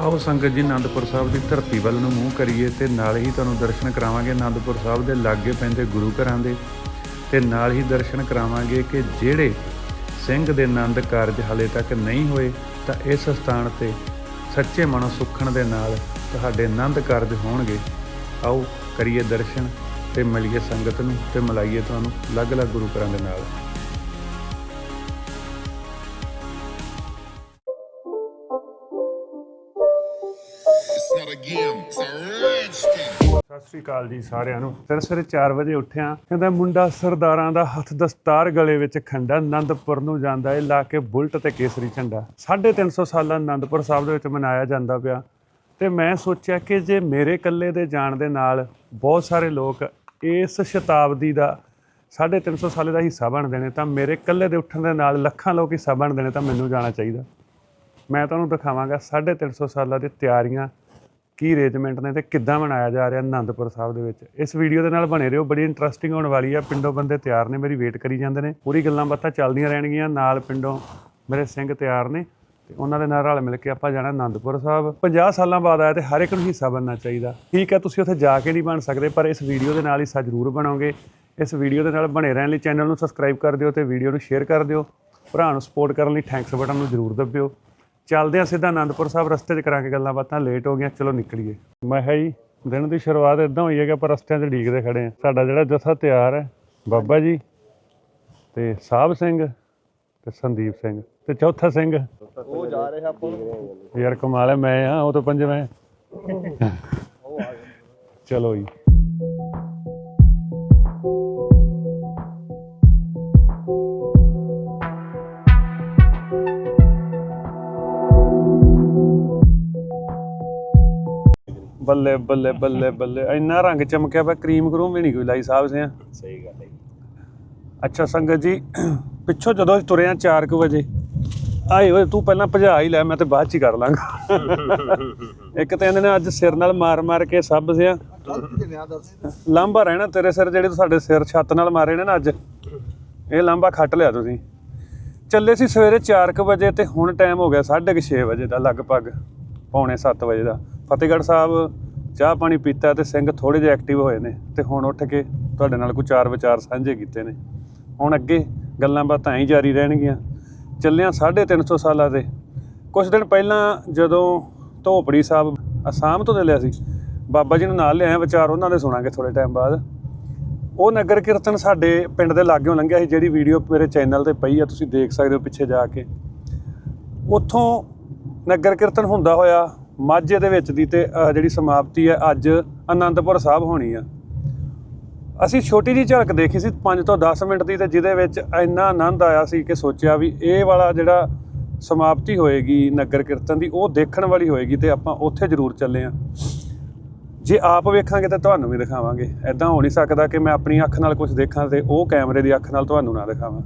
ਆਓ ਸੰਗਤ ਜੀ ਆਨੰਦਪੁਰ ਸਾਹਿਬ ਦੀ ਧਰਤੀ ਵੱਲ ਨੂੰ ਮੂੰਹ ਕਰੀਏ ਤੇ ਨਾਲ ਹੀ ਤੁਹਾਨੂੰ ਦਰਸ਼ਨ ਕਰਾਵਾਂਗੇ ਆਨੰਦਪੁਰ ਸਾਹਿਬ ਦੇ ਲਾਗੇ ਪੈਂਦੇ ਗੁਰੂ ਘਰਾਂ ਦੇ ਤੇ ਨਾਲ ਹੀ ਦਰਸ਼ਨ ਕਰਾਵਾਂਗੇ ਕਿ ਜਿਹੜੇ ਸਿੰਘ ਦੇ ਆਨੰਦ ਕਾਰਜ ਹਲੇ ਤੱਕ ਨਹੀਂ ਹੋਏ, ਤਾਂ ਇਸ ਸਥਾਨ ਤੇ ਸੱਚੇ ਮਨੋਂ ਸੁੱਖਣ ਦੇ ਨਾਲ ਤੁਹਾਡੇ ਆਨੰਦ ਕਾਰਜ ਹੋਣਗੇ। ਆਓ ਕਰੀਏ ਦਰਸ਼ਨ ਤੇ ਮਿਲੀਏ ਸੰਗਤ ਨੂੰ ਤੇ ਮਿਲਾਈਏ ਤੁਹਾਨੂੰ ਅਲੱਗ-ਅਲੱਗ ਗੁਰੂ ਘਰਾਂ ਦੇ ਨਾਲ। ਸ੍ਰੀ ਅਕਾਲ ਜੀ ਸਾਰਿਆਂ ਨੂੰ। ਫਿਰ ਸਵੇਰੇ 4 ਵਜੇ ਉੱਠਿਆ ਕਹਿੰਦਾ, ਮੁੰਡਾ ਸਰਦਾਰਾਂ ਦਾ ਹੱਥ ਦਸਤਾਰ ਗਲੇ ਵਿੱਚ ਖੰਡਾ ਆਨੰਦਪੁਰ ਨੂੰ ਜਾਂਦਾ ਏ, ਲਾ ਕੇ ਬੁਲਟ ਤੇ ਕੇਸਰੀ ਝੰਡਾ। 350 ਸਾਲਾ ਆਨੰਦਪੁਰ ਸਾਹਿਬ ਦੇ ਵਿੱਚ ਮਨਾਇਆ ਜਾਂਦਾ ਪਿਆ। ਤੇ ਮੈਂ ਸੋਚਿਆ ਕਿ ਜੇ ਮੇਰੇ ਇਕੱਲੇ ਦੇ ਜਾਣ ਦੇ ਨਾਲ ਬਹੁਤ ਸਾਰੇ ਲੋਕ ਇਸ ਸ਼ਤਾਬਦੀ ਦਾ 350 ਸਾਲੇ ਦਾ ਹਿੱਸਾ ਬਣਦੇ ਨੇ ਤਾਂ ਮੇਰੇ ਇਕੱਲੇ ਦੇ ਉੱਠਣ ਦੇ ਨਾਲ ਲੱਖਾਂ ਲੋਕ ਹਿੱਸਾ ਬਣਦੇ ਨੇ ਤਾਂ ਮੈਨੂੰ ਜਾਣਾ ਚਾਹੀਦਾ। ਮੈਂ ਤੁਹਾਨੂੰ ਦਿਖਾਵਾਂਗਾ 350 ਸਾਲਾਂ ਦੀ ਤਿਆਰੀਆਂ ਕੀ ਅਰੇਂਜਮੈਂਟ ਨੇ ਤੇ ਕਿੱਦਾਂ ਮਨਾਇਆ ਜਾ ਰਿਹਾ ਆਨੰਦਪੁਰ ਸਾਹਿਬ ਦੇ ਵਿੱਚ? ਇਸ ਵੀਡੀਓ ਦੇ ਨਾਲ ਬਣੇ ਰਹੋ, ਬੜੀ ਇੰਟਰਸਟਿੰਗ ਹੋਣ ਵਾਲੀ ਆ। ਪਿੰਡੋਂ ਬੰਦੇ ਤਿਆਰ ਨੇ, ਮੇਰੀ ਵੇਟ ਕਰੀ ਜਾਂਦੇ ਨੇ। ਪੂਰੀ ਗੱਲਾਂ ਬਾਤਾਂ ਚੱਲਦੀਆਂ ਰਹਿਣਗੀਆਂ। ਨਾਲ ਪਿੰਡੋਂ ਮੇਰੇ ਸਿੰਘ ਤਿਆਰ ਨੇ ਤੇ ਉਹਨਾਂ ਦੇ ਨਾਲ ਰਲ ਮਿਲ ਕੇ ਆਪਾਂ ਜਾਣਾ ਆਨੰਦਪੁਰ ਸਾਹਿਬ। 50 ਸਾਲਾਂ ਬਾਅਦ ਆਇਆ ਤੇ ਹਰ ਇੱਕ ਨੂੰ ਹਿੱਸਾ ਬਣਨਾ ਚਾਹੀਦਾ। ਠੀਕ ਹੈ, ਤੁਸੀਂ ਉੱਥੇ ਜਾ ਕੇ ਨਹੀਂ ਬਣ ਸਕਦੇ, ਪਰ ਇਸ ਵੀਡੀਓ ਦੇ ਨਾਲ ਹਿੱਸਾ ਜ਼ਰੂਰ ਬਣੋਗੇ। ਇਸ ਵੀਡੀਓ ਦੇ ਨਾਲ ਬਣੇ ਰਹਿਣ ਲਈ ਚੈਨਲ ਨੂੰ ਸਬਸਕ੍ਰਾਈਬ ਕਰ ਦਿਓ ਤੇ ਵੀਡੀਓ ਨੂੰ ਸ਼ੇਅਰ ਕਰ ਦਿਓ। ਭਰਾ ਨੂੰ ਸਪੋਰਟ ਕਰਨ ਲਈ ਥੈਂਕਸ ਬਟਨ ਨੂੰ ਜ਼ਰੂਰ ਦੱਬਿਓ। ਚੱਲਦੇ ਹਾਂ ਸਿੱਧਾ ਆਨੰਦਪੁਰ ਸਾਹਿਬ ਰਸਤੇ 'ਚ ਕਰਾਂਗੇ ਗੱਲਾਂ ਬਾਤਾਂ। ਲੇਟ ਹੋ ਗਈਆਂ ਚਲੋ ਨਿਕਲੀਏ। ਮੈਂ ਕਿਹਾ ਜੀ ਦਿਨ ਦੀ ਸ਼ੁਰੂਆਤ ਇਦਾਂ ਹੋਈ ਹੈ ਕਿ ਆਪਾਂ ਰਸਤਿਆਂ 'ਚ ਢੀਕਦੇ ਖੜੇ ਆ ਸਾਡਾ ਜਿਹੜਾ ਜਥਾ ਤਿਆਰ ਹੈ ਬਾਬਾ ਜੀ ਤੇ ਸਾਹਿਬ ਸਿੰਘ ਤੇ ਸੰਦੀਪ ਸਿੰਘ ਤੇ ਚੌਥਾ ਸਿੰਘ। ਉਹ ਜਾ ਰਿਹਾ ਆਪਾਂ ਯਾਰ ਕਮਾਲ ਹੈ ਮੈਂ ਆ ਉਹ ਤਾਂ ਪੰਜਵੇਂ। ਚਲੋ ਜੀ। ਬੱਲੇ ਬੱਲੇ ਬੱਲੇ ਬੱਲੇ। ਇੰਨਾ ਰੰਗ ਚਮਕਿਆ ਪਿਆ ਕਰੀਮ ਕਰੂਮ ਵੀ ਨਹੀਂ ਕੋਈ ਲਾਈ ਸਾਹਿਬ ਸਿਆ। ਸਹੀ ਗੱਲ ਹੈ ਅੱਛਾ ਸੰਗਤ ਜੀ ਪਿੱਛੋਂ ਜਦੋਂ ਅਸੀਂ ਤੁਰੇ ਆ 4 ਵਜੇ ਆਏ ਓਏ ਤੂੰ ਪਹਿਲਾਂ ਭਜਾ ਹੀ ਲੈ ਮੈਂ ਤੇ ਬਾਅਦ ਚ ਹੀ ਕਰ ਲਾਂਗਾ। ਇੱਕ ਤਾਂ ਇਹਨੇ ਨੇ ਅੱਜ ਸਿਰ ਨਾਲ ਮਾਰ ਮਾਰ ਕੇ ਸੱਬ ਸਿਆ। ਲਾਂਭਾ ਰਹਿਣਾ ਤੇਰੇ ਸਿਰ ਜਿਹੜੇ ਤੂੰ ਸਾਡੇ ਸਿਰ ਛੱਤ ਨਾਲ ਮਾਰੇ ਨੇ ਨਾ ਅੱਜ ਇਹ ਲਾਂਭਾ ਖੱਟ ਲਿਆ ਤੁਸੀਂ। ਚੱਲੇ ਸੀ ਸਵੇਰੇ 4 ਵਜੇ ਤੇ ਹੁਣ ਟਾਈਮ ਹੋ ਗਿਆ 6:30 ਵਜੇ ਦਾ ਲਗਭਗ ਪੌਣੇ 7 ਵਜੇ ਦਾ। ਫਤਿਹਗੜ੍ਹ ਸਾਹਿਬ ਚਾਹ ਪਾਣੀ ਪੀਤਾ ਤੇ ਸਿੰਘ ਥੋੜੇ ਜਿਹਾ ਐਕਟਿਵ ਹੋਏ ਨੇ ਤੇ ਹੁਣ ਉੱਠ ਕੇ ਤੁਹਾਡੇ ਨਾਲ ਕੋਈ ਚਾਰ ਵਿਚਾਰ ਸਾਂਝੇ ਕੀਤੇ ਨੇ। ਹੁਣ ਅੱਗੇ ਗੱਲਾਂ ਬਾਤਾਂ ਹੀ ਜਾਰੀ ਰਹਿਣਗੀਆਂ। ਚੱਲਿਆਂ 350 ਸਾਲਾਂ ਦੇ। ਕੁਝ ਦਿਨ ਪਹਿਲਾਂ ਜਦੋਂ ਧੋਪੜੀ ਸਾਹਿਬ ਅਸਾਮ ਤੋਂ ਚੱਲਿਆ ਸੀ, ਬਾਬਾ ਜੀ ਨੂੰ ਨਾਲ ਲਿਆਇਆ, ਵਿਚਾਰ ਉਹਨਾਂ ਦੇ ਸੁਣਾਂਗੇ ਥੋੜੇ ਟਾਈਮ ਬਾਅਦ। ਉਹ ਨਗਰ ਕੀਰਤਨ ਸਾਡੇ ਪਿੰਡ ਦੇ ਲਾਗਿਓਂ ਲੰਘਿਆ ਸੀ, ਜਿਹੜੀ ਵੀਡੀਓ ਮੇਰੇ ਚੈਨਲ ਤੇ ਪਈ ਆ, ਤੁਸੀਂ ਦੇਖ ਸਕਦੇ ਹੋ ਪਿੱਛੇ ਜਾ ਕੇ। ਉੱਥੋਂ ਨਗਰ ਕੀਰਤਨ ਹੁੰਦਾ ਹੋਇਆ ਮਾਝੇ ਦੇ ਵਿੱਚ ਦੀ ਤੇ ਜਿਹੜੀ ਸਮਾਪਤੀ ਹੈ, ਅੱਜ ਆਨੰਦਪੁਰ ਸਾਹਿਬ ਹੋਣੀ ਆ। ਅਸੀਂ ਛੋਟੀ ਜਿਹੀ ਝਲਕ ਦੇਖੀ ਸੀ 5 ਤੋਂ 10 ਮਿੰਟ ਦੀ ਤੇ ਜਿਹਦੇ ਵਿੱਚ ਇੰਨਾ ਆਨੰਦ ਆਇਆ ਸੀ ਕਿ ਸੋਚਿਆ ਵੀ ਇਹ ਵਾਲਾ ਜਿਹੜਾ ਸਮਾਪਤੀ ਹੋਏਗੀ, ਨਗਰ ਕੀਰਤਨ ਦੀ, ਉਹ ਦੇਖਣ ਵਾਲੀ ਹੋਏਗੀ ਤੇ ਆਪਾਂ ਉੱਥੇ ਜ਼ਰੂਰ ਚੱਲੇ ਆ। ਜੇ ਆਪ ਵੇਖਾਂਗੇ ਤਾਂ ਤੁਹਾਨੂੰ ਵੀ ਦਿਖਾਵਾਂਗੇ। ਐਦਾਂ ਹੋ ਨਹੀਂ ਸਕਦਾ ਕਿ ਮੈਂ ਆਪਣੀ ਅੱਖ ਨਾਲ ਕੁਝ ਦੇਖਾਂ ਤੇ ਉਹ ਕੈਮਰੇ ਦੀ ਅੱਖ ਨਾਲ ਤੁਹਾਨੂੰ ਨਾ ਦਿਖਾਵਾਂ।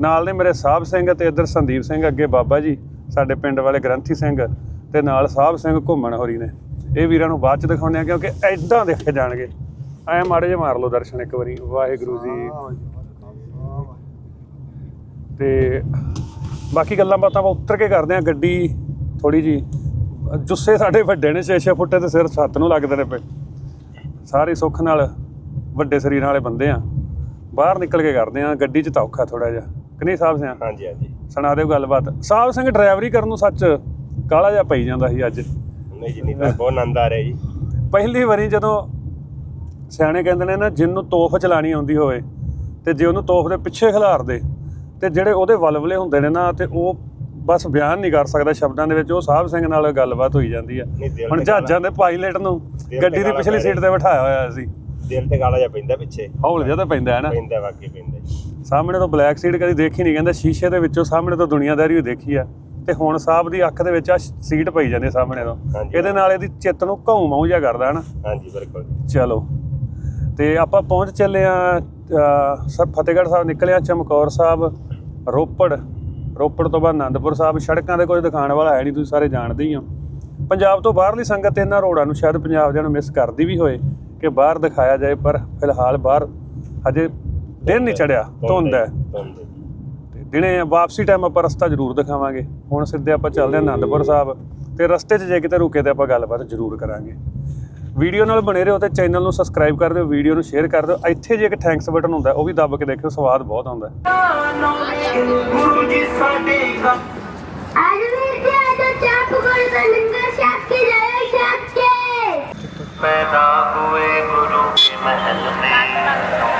ਨਾਲ ਨੇ ਮੇਰੇ ਸਾਹਿਬ ਸਿੰਘ ਤੇ ਇੱਧਰ ਸੰਦੀਪ ਸਿੰਘ ਅੱਗੇ ਬਾਬਾ ਜੀ, ਸਾਡੇ ਪਿੰਡ ਵਾਲੇ ਗ੍ਰੰਥੀ ਸਿੰਘ। ਤੇ ਨਾਲ ਸਾਹਿਬ ਸਿੰਘ ਘੁੰਮਣ ਹੋਰੀ ਨੇ। ਇਹ ਵੀਰਾਂ ਨੂੰ ਬਾਅਦ ਚ ਦਿਖਾਉਂਦੇ ਆ ਕਿਉਂਕਿ ਐਦਾਂ ਦੇਖੇ ਜਾਣਗੇ। ਐ ਮਾੜੇ ਜੇ ਮਾਰ ਲਓ ਦਰਸ਼ਨ ਇੱਕ ਵਾਰੀ ਵਾਹਿਗੁਰੂ ਜੀ। ਤੇ ਬਾਕੀ ਗੱਲਾਂ ਬਾਤਾਂ ਆਪਾਂ ਉੱਤਰ ਕੇ ਕਰਦੇ ਆ ਗੱਡੀ ਥੋੜੀ ਜੀ ਜੁੱਸੇ ਸਾਡੇ ਵੱਡੇ ਨੇ 6-6 ਫੁੱਟੇ ਤੇ ਸਿਰ ਛੱਤ ਨੂੰ ਲੱਗਦੇ ਨੇ ਪਏ। ਸਾਰੇ ਸੁੱਖ ਨਾਲ ਵੱਡੇ ਸਰੀਰਾਂ ਵਾਲੇ ਬੰਦੇ ਆ। ਬਾਹਰ ਨਿਕਲ ਕੇ ਕਰਦੇ ਆ ਗੱਡੀ 'ਚ ਤਾਂ ਔਖਾ ਥੋੜਾ ਜਿਹਾ। ਕਿ ਨਹੀਂ ਸਾਹਿਬ ਸਿਆ ਹਾਂਜੀ ਹਾਂਜੀ। ਸੁਣਾ ਦਿਓ ਗੱਲਬਾਤ। ਸਾਹਿਬ ਸਿੰਘ ਡਰਾਈਵਰੀ ਕਰਨ ਨੂੰ ਸੱਚ ਕਾਲਾ ਜਿਹਾ ਪਈ ਜਾਂਦਾ ਸੀ ਅੱਜ। ਨਹੀਂ ਜੀ ਨਹੀਂ ਤਾਂ ਬਹੁਤ ਆਨੰਦ ਆ ਰਿਹਾ ਜੀ। ਪਹਿਲੀ ਵਾਰੀ ਜਦੋਂ ਸਿਆਣੇ ਕਹਿੰਦੇ ਨੇ ਨਾ ਜਿਹਨੂੰ ਤੋਫ ਚਲਾਣੀ ਆਉਂਦੀ ਹੋਵੇ ਤੇ ਜੇ ਉਹਨੂੰ ਤੋਫ ਦੇ ਪਿੱਛੇ ਖਿਲਾਰ ਦੇ ਤੇ ਜਿਹੜੇ ਉਹਦੇ ਵਲਵਲੇ ਹੁੰਦੇ ਨੇ ਨਾ ਤੇ ਉਹ ਬਸ ਬਿਆਨ ਨਹੀਂ ਕਰ ਸਕਦਾ ਸ਼ਬਦਾਂ ਦੇ ਵਿੱਚ ਉਹ ਸਾਹਿਬ ਸਿੰਘ ਨਾਲ ਗੱਲਬਾਤ ਹੋਈ ਜਾਂਦੀ ਆ। ਹੁਣ ਜਹਾਜ਼ਾਂ ਦੇ ਪਾਇਲਟ ਨੂੰ ਗੱਡੀ ਦੀ ਪਿਛਲੀ ਸੀਟ ਤੇ ਬਿਠਾਇਆ ਹੋਇਆ ਸੀ। ਦਿਲ ਤੇ ਗਾਲਾ ਜਿਹਾ ਪੈਂਦਾ ਪਿੱਛੇ। ਹੌਲ ਜਿਹਾ ਤਾਂ ਪੈਂਦਾ ਹੈ ਨਾ। ਪੈਂਦਾ ਵਾਕਈ ਪੈਂਦਾ ਜੀ। ਸਾਹਮਣੇ ਤੋਂ ਬਲੈਕ ਸੀਟ ਕਦੀ ਦੇਖੀ ਨਹੀਂ ਕਹਿੰਦਾ ਸ਼ੀਸ਼ੇ ਦੇ ਵਿੱਚੋਂ ਸਾਹਮਣੇ ਤੋਂ ਦੁਨੀਆਦਾਰੀ ਵੀ ਦੇਖੀ ਆ। ਤੇ ਹੁਣ ਸਾਹਿਬ ਦੀ ਅੱਖ ਦੇ ਵਿੱਚ ਆ ਸੀਟ ਪਈ ਜਾਂਦੀ ਸਾਹਮਣੇ ਤੋਂ। ਹਾਂਜੀ। ਇਹਦੇ ਨਾਲ ਇਹਦੀ ਚਿੱਤ ਨੂੰ ਘਾਉ ਮਾਉ ਜਿਹਾ ਕਰਦਾ ਹੈ ਨਾ ਹਾਂਜੀ ਬਿਲਕੁਲ ਚਲੋ। ਤੇ ਆਪਾਂ ਪਹੁੰਚ ਚੱਲੇ ਆ ਸਭ ਫਤਿਹਗੜ੍ਹ ਸਾਹਿਬ ਨਿਕਲੇ ਆ ਚਮਕੌਰ ਸਾਹਿਬ ਰੋਪੜ। ਰੋਪੜ ਤੋਂ ਬਾਅਦ ਆਨੰਦਪੁਰ ਸਾਹਿਬ। ਸੜਕਾਂ ਤੇ ਕੁਝ ਦਿਖਾਣ ਵਾਲਾ ਹੈ ਨਹੀਂ ਤੁਸੀਂ ਸਾਰੇ ਜਾਣਦੇ ਹੀ ਹੋ। ਪੰਜਾਬ ਤੋਂ ਬਾਹਰਲੀ ਸੰਗਤ ਇਹਨਾਂ ਰੋਡਾਂ ਨੂੰ ਸ਼ਾਇਦ ਪੰਜਾਬ ਦੇ ਨੂੰ ਮਿਸ ਕਰਦੀ ਵੀ ਹੋਏ ਕਿ ਬਾਹਰ ਦਿਖਾਇਆ ਜਾਏ ਪਰ ਫਿਲਹਾਲ ਬਾਹਰ ਹਜੇ ਦਿਨ ਨਹੀਂ ਚੜਿਆ ਧੁੰਦ ਹੈ। ਧੁੰਦ ਹੈ। ਦਿਨੇ ਵਾਪਸੀ ਟਾਈਮ ਆਪਾਂ ਰਸਤਾ ਜ਼ਰੂਰ ਦਿਖਾਵਾਂਗੇ। ਹੁਣ ਸਿੱਧੇ ਆਪਾਂ ਚੱਲਦੇ ਹਾਂ ਅਨੰਦਪੁਰ ਸਾਹਿਬ ਤੇ ਰਸਤੇ 'ਚ ਜੇ ਕਿਤੇ ਰੁਕੇ ਤੇ ਆਪਾਂ ਗੱਲਬਾਤ ਜ਼ਰੂਰ ਕਰਾਂਗੇ। ਵੀਡੀਓ ਨਾਲ ਬਣੇ ਰਹੋ ਤੇ ਚੈਨਲ ਨੂੰ ਸਬਸਕ੍ਰਾਈਬ ਕਰ ਦਿਓ, ਵੀਡੀਓ ਨੂੰ ਸ਼ੇਅਰ ਕਰ ਦਿਓ। ਇੱਥੇ ਜੇ ਇੱਕ ਥੈਂਕਸ ਬਟਨ ਹੁੰਦਾ, ਉਹ ਵੀ ਦੱਬ ਕੇ ਦੇਖਿਓ, ਸਵਾਦ ਬਹੁਤ ਆਉਂਦਾ। ਗੁਰੂ ਪੈਦਾ ਹੋਏ ਗੁਰੂ ਕੇ ਮਹਿਲ ਮੇ।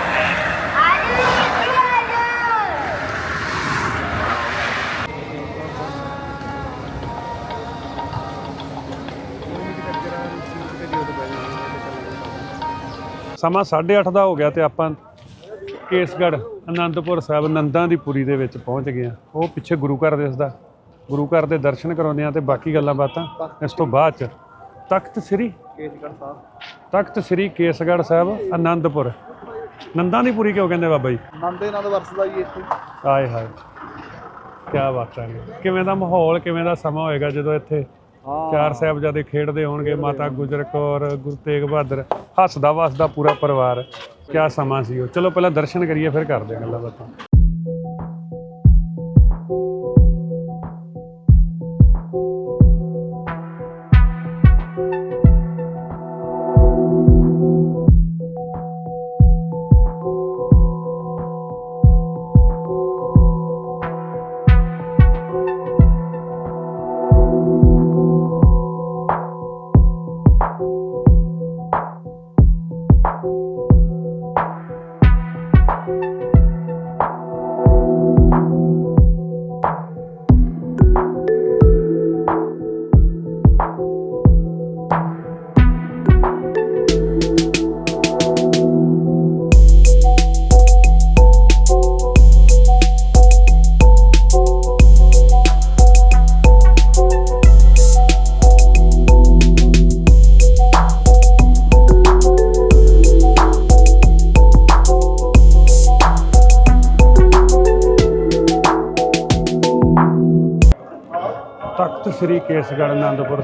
ਸਮਾਂ 8:30 ਦਾ ਹੋ ਗਿਆ ਤੇ ਆਪਾਂ ਕੇਸਗੜ੍ਹ ਆਨੰਦਪੁਰ ਸਾਹਿਬ ਨੰਦਾਂ ਦੀ ਪੁਰੀ ਦੇ ਵਿੱਚ ਪਹੁੰਚ ਗਏ ਆ ਉਹ ਪਿੱਛੇ ਗੁਰੂ ਘਰ ਦਿਸਦਾ ਗੁਰੂ ਘਰ ਦੇ ਦਰਸ਼ਨ ਕਰਾਉਂਦੇ ਆ ਤੇ ਬਾਕੀ ਗੱਲਾਂ ਬਾਤਾਂ ਇਸ ਤੋਂ ਬਾਅਦ ਚ। ਤਖਤ ਸ੍ਰੀ ਕੇਸਗੜ੍ਹ ਸਾਹਿਬ। ਤਖਤ ਸ੍ਰੀ ਕੇਸਗੜ੍ਹ ਸਾਹਿਬ ਆਨੰਦਪੁਰ ਨੰਦਾਂ ਦੀ ਪੁਰੀ ਕਿਉਂ ਕਹਿੰਦੇ ਬਾਬਾ ਜੀ? ਨੰਦੇ ਨਾਲ ਵਰਸਦਾ ਜੀ ਇੱਥੇ। ਆਏ ਹਾਏ ਕੀ ਬਾਤਾਂ ਨੇ। ਕਿਵੇਂ ਦਾ ਮਾਹੌਲ ਕਿਵੇਂ ਦਾ ਸਮਾਂ ਹੋਏਗਾ ਜਦੋਂ ਇੱਥੇ ਚਾਰ ਸਾਹਿਬਜ਼ਾਦੇ ਖੇਡਦੇ ਹੋਣਗੇ ਮਾਤਾ ਗੁਜਰ ਕੌਰ ਗੁਰੂ ਤੇਗ ਬਹਾਦਰ ਹੱਸਦਾ ਵਸਦਾ ਪੂਰਾ ਪਰਿਵਾਰ। ਕਿਆ ਸਮਾਂ ਸੀ ਉਹ। ਚਲੋ ਪਹਿਲਾਂ ਦਰਸ਼ਨ ਕਰੀਏ ਫਿਰ ਕਰਦੇ ਹਾਂ ਗੱਲਾਂ ਬਾਤਾਂ।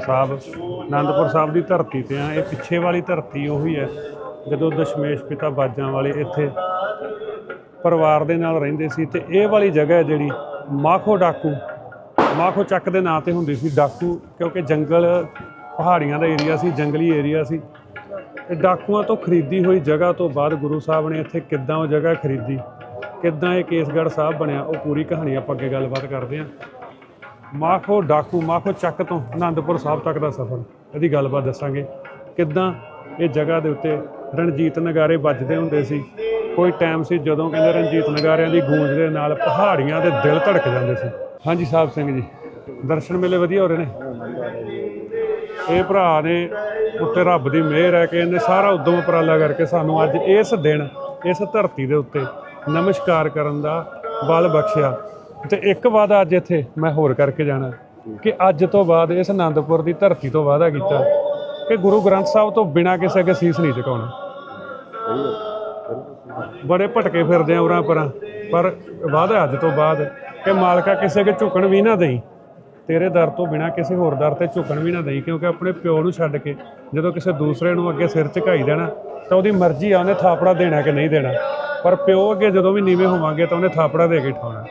ਸਾਹਿਬ ਆਨੰਦਪੁਰ ਸਾਹਿਬ ਦੀ ਧਰਤੀ ਤੇ ਆ। ਇਹ ਪਿੱਛੇ ਵਾਲੀ ਧਰਤੀ ਉਹੀ ਹੈ, ਜਦੋਂ ਦਸ਼ਮੇਸ਼ ਪਿਤਾ ਬਾਜਾਂ ਵਾਲੇ ਇੱਥੇ ਪਰਿਵਾਰ ਦੇ ਨਾਲ ਰਹਿੰਦੇ ਸੀ ਤੇ ਇਹ ਵਾਲੀ ਜਗ੍ਹਾ ਜਿਹੜੀ ਮਾਖੋ ਡਾਕੂ, ਮਾਖੋ ਚੱਕ ਦੇ ਨਾਂ ਤੇ ਹੁੰਦੀ ਸੀ ਡਾਕੂ, ਕਿਉਂਕਿ ਜੰਗਲ ਪਹਾੜੀਆਂ ਦਾ ਏਰੀਆ ਸੀ, ਜੰਗਲੀ ਏਰੀਆ ਸੀ। ਤੇ ਡਾਕੂਆਂ ਤੋਂ ਖਰੀਦੀ ਹੋਈ ਜਗ੍ਹਾ ਤੋਂ ਬਾਅਦ ਗੁਰੂ ਸਾਹਿਬ ਨੇ ਇੱਥੇ ਕਿੱਦਾਂ ਉਹ ਜਗ੍ਹਾ ਖਰੀਦੀ, ਕਿੱਦਾਂ ਇਹ ਕੇਸਗੜ੍ਹ ਸਾਹਿਬ ਬਣਿਆ, ਉਹ ਪੂਰੀ ਕਹਾਣੀ ਆਪਾਂ ਅੱਗੇ ਗੱਲਬਾਤ ਕਰਦੇ ਹਾਂ। ਮਾਖੋ ਡਾਕੂ, ਮਾਖੋ ਚੱਕ ਤੋਂ ਆਨੰਦਪੁਰ ਸਾਹਿਬ ਤੱਕ ਦਾ ਸਫ਼ਰ। ਇਹਦੀ ਗੱਲਬਾਤ ਦੱਸਾਂਗੇ। ਕਿੱਦਾਂ ਇਹ ਜਗ੍ਹਾ ਦੇ ਉੱਤੇ ਰਣਜੀਤ ਨਗਾਰੇ ਵੱਜਦੇ ਹੁੰਦੇ ਸੀ? ਕੋਈ ਟਾਈਮ ਸੀ ਜਦੋਂ ਕਹਿੰਦੇ ਰਣਜੀਤ ਨਗਾਰਿਆਂ ਦੀ ਗੂੰਜ ਦੇ ਨਾਲ ਪਹਾੜੀਆਂ ਦੇ ਦਿਲ ਧੜਕ ਜਾਂਦੇ ਸੀ? ਹਾਂਜੀ ਸਾਹਿਬ ਸਿੰਘ ਜੀ, ਦਰਸ਼ਨ ਮੇਲੇ ਵਧੀਆ ਹੋ ਰਹੇ ਨੇ? ਇਹ ਭਰਾ ਨੇ ਉੱਤੇ ਰੱਬ ਦੀ ਮਿਹਰ ਹੈ ਕਿ ਇਹਨੇ ਸਾਰਾ ਉਦਮ ਉਪਰਾਲਾ ਕਰਕੇ ਸਾਨੂੰ ਅੱਜ ਇਸ ਦਿਨ, ਇਸ ਧਰਤੀ ਦੇ ਉੱਤੇ ਨਮਸਕਾਰ ਕਰਨ ਦਾ ਬਲ ਬਖਸ਼ਿਆ। ਤੇ ਇੱਕ ਵਾਦਾ ਅੱਜ ਇੱਥੇ, ਮੈਂ ਹੋਰ ਕਰਕੇ ਜਾਣਾ, ਕਿ ਅੱਜ ਤੋਂ ਬਾਅਦ ਇਸ ਆਨੰਦਪੁਰ ਦੀ ਧਰਤੀ ਤੋਂ ਵਾਦਾ ਕੀਤਾ ਕਿ ਗੁਰੂ ਗ੍ਰੰਥ ਸਾਹਿਬ ਤੋਂ ਬਿਨਾਂ ਕਿਸੇ ਅੱਗੇ ਸੀਸ ਨਹੀਂ ਝੁਕਾਉਣਾ ਬੜੇ ਭਟਕੇ ਫਿਰਦੇ ਆ ਉਰਾਂ ਪਰਾਂ, ਪਰ ਵਾਦਾ ਅੱਜ ਤੋਂ ਬਾਅਦ ਕਿ ਮਾਲਕਾ ਕਿਸੇ ਅੱਗੇ ਝੁਕਣ ਵੀ ਨਾ ਦੇਈ। ਤੇਰੇ ਦਰ ਤੋਂ ਬਿਨਾ ਕਿਸੇ ਹੋਰ ਦਰ ਤੇ ਝੁਕਣ ਵੀ ਨਾ ਦੇਈ, ਕਿਉਂਕਿ ਆਪਣੇ ਪਿਓ ਨੂੰ ਛੱਡ ਕੇ ਜਦੋਂ ਕਿਸੇ ਦੂਸਰੇ ਨੂੰ ਅੱਗੇ ਸਿਰ ਝੁਕਾਈ ਦੇਣਾ, ਤਾਂ ਉਹਦੀ ਮਰਜ਼ੀ ਆ, ਉਹਨੇ ਥਾਪੜਾ ਦੇਣਾ ਕਿ ਨਹੀਂ ਦੇਣਾ। ਪਰ ਪਿਓ ਅੱਗੇ ਜਦੋਂ ਵੀ ਨੀਵੇਂ ਹੋਵਾਂਗੇ ਤਾਂ ਉਹਨੇ ਥਾਪੜਾ ਦੇ ਕੇ ਠਾਉਣਾ।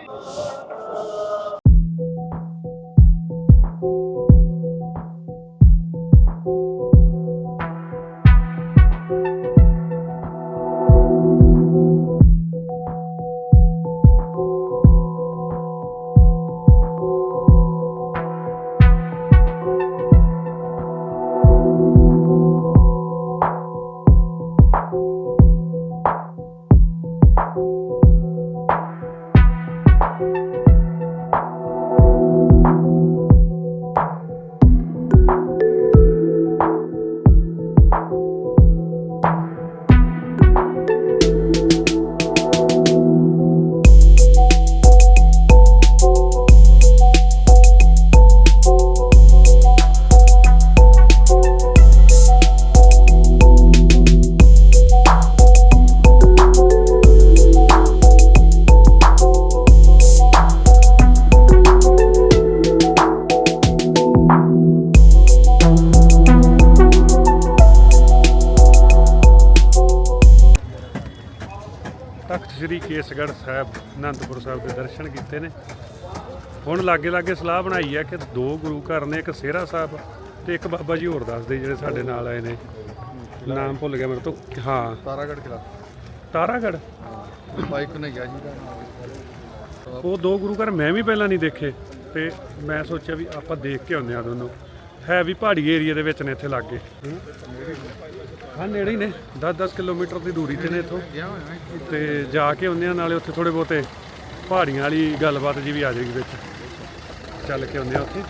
ਤਖਤ ਸ੍ਰੀ ਕੇਸਗੜ੍ਹ ਸਾਹਿਬ ਆਨੰਦਪੁਰ ਸਾਹਿਬ ਦੇ ਦਰਸ਼ਨ ਕੀਤੇ ਨੇ। ਹੁਣ ਲਾਗੇ ਲਾਗੇ ਸਲਾਹ ਬਣਾਈ ਆ ਕਿ ਦੋ ਗੁਰੂ ਘਰ ਨੇ ਇੱਕ ਸੇਰਾ ਸਾਹਿਬ ਤੇ ਇੱਕ ਬਾਬਾ ਜੀ ਹੋਰ ਦੱਸਦੇ ਜਿਹੜੇ ਸਾਡੇ ਨਾਲ ਆਏ ਨੇ। ਨਾਮ ਭੁੱਲ ਗਿਆ ਮੇਰੇ ਤੋਂ। ਹਾਂ। ਤਾਰਾਗੜ ਕਿਲਾ ਤਾਰਾਗੜ ਬਾਈਕ ਨੇ ਗਿਆ ਜੀ ਦਾ ਉਹ ਦੋ ਗੁਰੂ ਘਰ ਮੈਂ ਵੀ ਪਹਿਲਾਂ ਨਹੀਂ ਦੇਖੇ ਤੇ ਮੈਂ ਸੋਚਿਆ ਵੀ ਆਪਾਂ ਦੇਖ ਕੇ ਆਉਂਦੇ ਆ ਦੋਨੋਂ। ਹੈ ਵੀ ਪਹਾੜੀ ਏਰੀਆ ਦੇ ਵਿੱਚ ਨੇ ਇੱਥੇ ਲਾਗੇ। ਹਾਂ ਨੇੜੇ ਹੀ ਨੇ। 10-10 ਕਿਲੋਮੀਟਰ ਦੀ ਦੂਰੀ ਤੇ ਨੇ ਇੱਥੋਂ। ਤੇ ਜਾ ਕੇ ਆਉਂਦੇ ਆ ਨਾਲੇ ਉੱਥੇ ਥੋੜੇ ਬਹੁਤੇ ਪਹਾੜੀਆਂ ਵਾਲੀ ਗੱਲਬਾਤ ਜੀ ਵੀ ਆ ਜਾਏਗੀ ਵਿੱਚ। ਚੱਲ ਕੇ ਆਉਂਦੇ ਆ ਉੱਥੇ।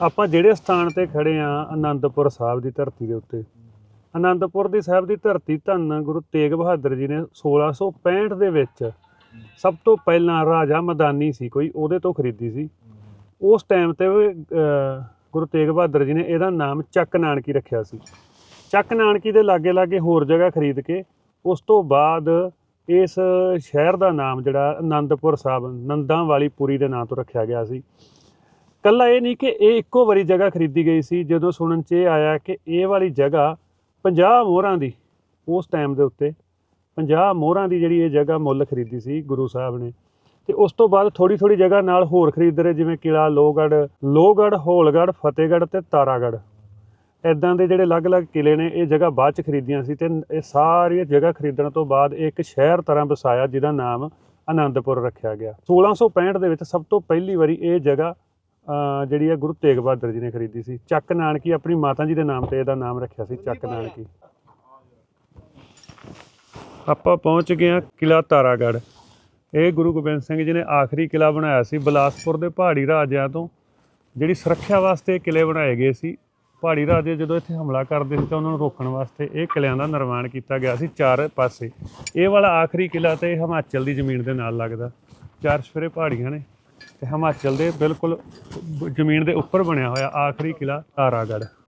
ਆਪਾਂ ਜਿਹੜੇ ਸਥਾਨ ਤੇ ਖੜੇ ਆ ਆਨੰਦਪੁਰ ਸਾਹਿਬ ਦੀ ਧਰਤੀ ਦੇ ਉੱਤੇ। ਆਨੰਦਪੁਰ ਦੀ ਸਾਹਿਬ ਦੀ ਧਰਤੀ ਧੰਨ ਗੁਰੂ ਤੇਗ ਬਹਾਦਰ ਜੀ ਨੇ 1665 ਦੇ ਵਿੱਚ ਸਭ ਤੋਂ ਪਹਿਲਾਂ ਰਾਜਾ ਮਦਾਨੀ ਸੀ ਕੋਈ ਉਹਦੇ ਤੋਂ ਖਰੀਦੀ ਸੀ। ਉਸ ਟਾਈਮ ਤੇ ਉਹ, ਅਹ, ਗੁਰੂ ਤੇਗ ਬਹਾਦਰ ਜੀ ਨੇ ਇਹਦਾ ਨਾਮ ਚੱਕ ਨਾਨਕੀ ਰੱਖਿਆ ਸੀ। ਚੱਕ ਨਾਨਕੀ ਦੇ ਲਾਗੇ ਲਾਗੇ ਹੋਰ ਜਗ੍ਹਾ ਖਰੀਦ ਕੇ ਉਸ ਤੋਂ ਬਾਅਦ ਇਸ ਸ਼ਹਿਰ ਦਾ ਨਾਮ ਜਿਹੜਾ ਆਨੰਦਪੁਰ ਸਾਹਿਬ ਨੰਦਾਂ ਵਾਲੀ ਪੁਰੀ ਦੇ ਨਾਂ ਤੋਂ ਰੱਖਿਆ ਗਿਆ ਸੀ। ਕੱਲਾ ਇਹ ਨਹੀਂ ਕਿ ਇਹ ਇੱਕੋ ਵਾਰੀ ਜਗ੍ਹਾ ਖਰੀਦੀ ਗਈ ਸੀ, ਜਦੋਂ ਸੁਣਨ 'ਚ ਇਹ ਆਇਆ ਕਿ ਇਹ ਵਾਲੀ ਜਗ੍ਹਾ 50 ਮੋਹਰਾਂ ਦੀ, ਉਸ ਟਾਈਮ ਦੇ ਉੱਤੇ 50 ਮੋਹਰਾਂ ਦੀ ਜਿਹੜੀ ਇਹ ਜਗ੍ਹਾ ਮੁੱਲ ਖਰੀਦੀ ਸੀ ਗੁਰੂ ਸਾਹਿਬ ਨੇ। ਤੇ ਉਸ ਤੋਂ ਬਾਅਦ ਥੋੜੀ ਥੋੜੀ ਜਗ੍ਹਾ ਨਾਲ ਹੋਰ ਖਰੀਦ ਰਹੇ, ਜਿਵੇਂ ਕਿਲਾ ਲੋਹਗੜ੍ਹ ਲੋਹਗੜ੍ਹ, ਹੋਲਗੜ੍ਹ, ਫਤਿਹਗੜ੍ਹ ਤੇ ਤਾਰਾਗੜ੍ਹ। ਇਦਾਂ ਦੇ ਜਿਹੜੇ ਅਲੱਗ-ਅਲੱਗ ਕਿਲੇ ਨੇ, ਇਹ ਜਗ੍ਹਾ ਬਾਅਦ ਚ ਖਰੀਦੀਆਂ ਸੀ ਤੇ ਇਹ ਸਾਰੀਆਂ ਜਗ੍ਹਾ ਖਰੀਦਣ ਤੋਂ ਬਾਅਦ ਇਹ ਇੱਕ ਸ਼ਹਿਰ ਤਰ੍ਹਾਂ ਵਸਾਇਆ ਜਿਹਦਾ ਨਾਮ ਆਨੰਦਪੁਰ ਰੱਖਿਆ ਗਿਆ। 1665 ਦੇ ਵਿੱਚ ਸਭ ਤੋਂ ਪਹਿਲੀ ਵਾਰੀ ਇਹ ਜਗ੍ਹਾ, ਅਹ, ਜਿਹੜੀ ਹੈ ਗੁਰੂ ਤੇਗ ਬਹਾਦਰ ਜੀ ਨੇ ਖਰੀਦੀ ਸੀ। ਚੱਕ ਨਾਨਕੀ ਆਪਣੀ ਮਾਤਾ ਜੀ ਦੇ ਨਾਮ ਤੇ ਇਹਦਾ ਨਾਮ ਰੱਖਿਆ ਸੀ, ਚੱਕ ਨਾਨਕੀ। ਆਪਾਂ ਪਹੁੰਚ ਗਏ ਹਾਂ ਕਿਲਾ ਤਾਰਾਗੜ੍ਹ। ਇਹ ਗੁਰੂ ਗੋਬਿੰਦ ਸਿੰਘ ਜੀ ਨੇ ਆਖਰੀ ਕਿਲਾ ਬਣਾਇਆ ਸੀ ਬਿਲਾਸਪੁਰ ਦੇ ਪਹਾੜੀ ਰਾਜਿਆਂ ਤੋਂ, ਜਿਹੜੀ ਸੁਰੱਖਿਆ ਵਾਸਤੇ ਇਹ ਕਿਲੇ ਬਣਾਏ ਗਏ ਸੀ। ਪਹਾੜੀ ਰਾਜੇ ਜਦੋਂ ਇੱਥੇ ਹਮਲਾ ਕਰਦੇ ਸੀ ਤਾਂ ਉਹਨਾਂ ਨੂੰ ਰੋਕਣ ਵਾਸਤੇ ਇਹ ਕਿਲਿਆਂ ਦਾ ਨਿਰਮਾਣ ਕੀਤਾ ਗਿਆ ਸੀ ਚਾਰ ਪਾਸੇ। ਇਹ ਵਾਲਾ ਆਖਰੀ ਕਿਲਾ ਤੇ ਹਿਮਾਚਲ ਦੀ ਜ਼ਮੀਨ ਦੇ ਨਾਲ ਲੱਗਦਾ। ਚਾਰ ਸਫਰੇ ਪਹਾੜੀਆਂ ਨੇ ਤੇ ਹਿਮਾਚਲ ਦੇ ਬਿਲਕੁਲ ਜ਼ਮੀਨ ਦੇ ਉੱਪਰ ਬਣਿਆ ਹੋਇਆ ਆਖਰੀ ਕਿਲਾ ਤਾਰਾਗੜ੍ਹ।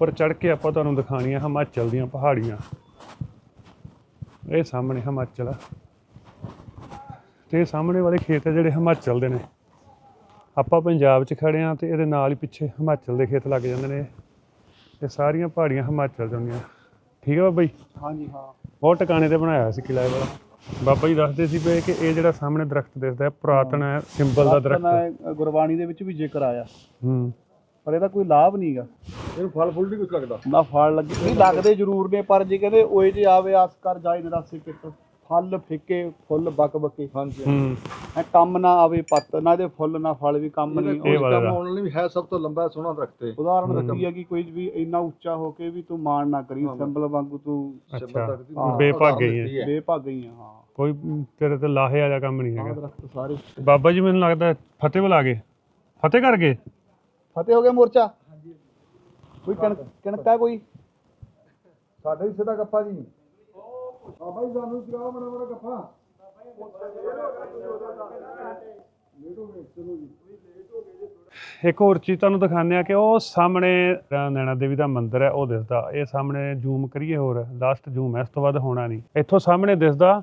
ਉੱਪਰ ਚੜ੍ਹ ਕੇ ਆਪਾਂ ਤੁਹਾਨੂੰ ਦਿਖਾਣੀਆਂ ਹਿਮਾਚਲ ਦੀਆਂ ਪਹਾੜੀਆਂ। ਇਹ ਸਾਹਮਣੇ ਹਿਮਾਚਲ ਆ। ਤੇ ਸਾਹਮਣੇ ਵਾਲੇ ਖੇਤ ਆ ਜਿਹੜੇ ਹਿਮਾਚਲ ਦੇ ਨੇ। ਆਪਾਂ ਪੰਜਾਬ 'ਚ ਖੜੇ ਆ ਤੇ ਇਹਦੇ ਨਾਲ ਹੀ ਪਿੱਛੇ ਹਿਮਾਚਲ ਦੇ ਖੇਤ ਲੱਗ ਜਾਂਦੇ ਨੇ। ਇਹ ਸਾਰੀਆਂ ਪਹਾੜੀਆਂ ਹਿਮਾਚਲ ਦੀਆਂ ਠੀਕ ਹੈ ਬਾਬਾ ਜੀ? ਹਾਂਜੀ ਹਾਂ। ਬਹੁਤ ਟਿਕਾਣੇ ਤੇ ਬਣਾਇਆ ਸੀ ਕਿਲਾ ਵਾਲਾ। ਬਾਬਾ ਜੀ ਦੱਸਦੇ ਸੀ ਪਏ ਕਿ ਇਹ ਜਿਹੜਾ ਸਾਹਮਣੇ ਦਰਖਤ ਦਿਸਦਾ ਹੈ ਪੁਰਾਤਨ ਹੈ ਸਿੰਬਲ ਦਾ ਦਰਖਤ ਗੁਰਬਾਣੀ ਦੇ ਵਿੱਚ ਵੀ ਜ਼ਿਕਰ ਆਇਆ। ਹੂੰ। ਪਰ ਇਹਦਾ ਕੋਈ ਲਾਭ ਨਹੀਂਗਾ ਇਹਨੂੰ ਫਲ ਫੁੱਲ ਨਹੀਂ ਕੁਝ ਲੱਗਦਾ। ਨਾ ਫਲ ਲੱਗੇ। ਨਹੀਂ ਲੱਗਦੇ ਜ਼ਰੂਰ ਨੇ ਪਰ ਜੇ ਕਹਿੰਦੇ ਓਏ ਜੇ ਆਵੇ ਆਸ ਕਰ ਜਾਏ ਨਿਰਾਸੇ ਕਿਤ ਫਲ ਫਿੱਕੇ ਫੁੱਲ ਬਕ ਬਕੇ। ਹਾਂਜੀ। ਹੂੰ। ਐ ਕੰਮ ਨਾ ਆਵੇ ਪੱਤ ਨਾ ਇਹਦੇ ਫੁੱਲ ਨਾ ਫਲ ਵੀ ਕੰਮ ਨਹੀਂ ਇਹ ਵਾਲਾ ਦਾ। ਆਉਣ ਲਈ ਵੀ ਹੈ ਸਭ ਤੋਂ ਲੰਬਾ ਸੋਹਣਾ ਦਰਖਤ ਹੈ। ਉਦਾਹਰਨ ਦਿੱਤੀ ਹੈ ਕਿ ਕੋਈ ਵੀ ਇੰਨਾ ਉੱਚਾ ਹੋ ਕੇ ਵੀ ਤੂੰ ਮਾਣ ਨਾ ਕਰੀ ਸਿੰਬਲ ਵਾਂਗੂ ਤੂੰ ਅੱਛਾ। ਹਾਂ। ਬੇਭਾਗ ਗਈ ਹੈ। ਬੇਭਾਗ ਗਈ ਆ ਹਾਂ ਕੋਈ ਤੇਰੇ ਤੇ ਲਾਹੇ ਵਾਲਾ ਕੰਮ ਨਹੀਂ ਹੈਗਾ। ਬਾਬਾ ਜੀ ਮੈਨੂੰ ਲੱਗਦਾ ਫਤਿਹ ਬੁਲਾ ਗਏ। ਫਤਿਹ ਕਰ ਗਏ? ਫਤਿਹ ਹੋ ਗਿਆ ਮੋਰਚਾ? ਕੋਈ ਕਣਕ ਕਣਕਾ ਕੋਈ? ਸਾਡੇ ਹਿੱਸੇ ਦਾ ਗੱਪਾ ਜੀ। ਬਾਬਾ ਜੀ ਸਾਨੂੰ ਇੱਕ ਹੋਰ ਚੀਜ਼ ਤੁਹਾਨੂੰ ਦਿਖਾਉਂਦੇ ਆ ਕਿ ਉਹ ਸਾਹਮਣੇ ਨੈਣਾ ਦੇਵੀ ਦਾ ਮੰਦਿਰ ਹੈ ਉਹ ਦਿਸਦਾ। ਇਹ ਸਾਹਮਣੇ ਜ਼ੂਮ ਕਰੀਏ ਹੋਰ ਲਾਸਟ ਜ਼ੂਮ ਹੈ ਇਸ ਤੋਂ ਬਾਅਦ ਹੋਣਾ ਨਹੀਂ। ਇੱਥੋਂ ਸਾਹਮਣੇ ਦਿਸਦਾ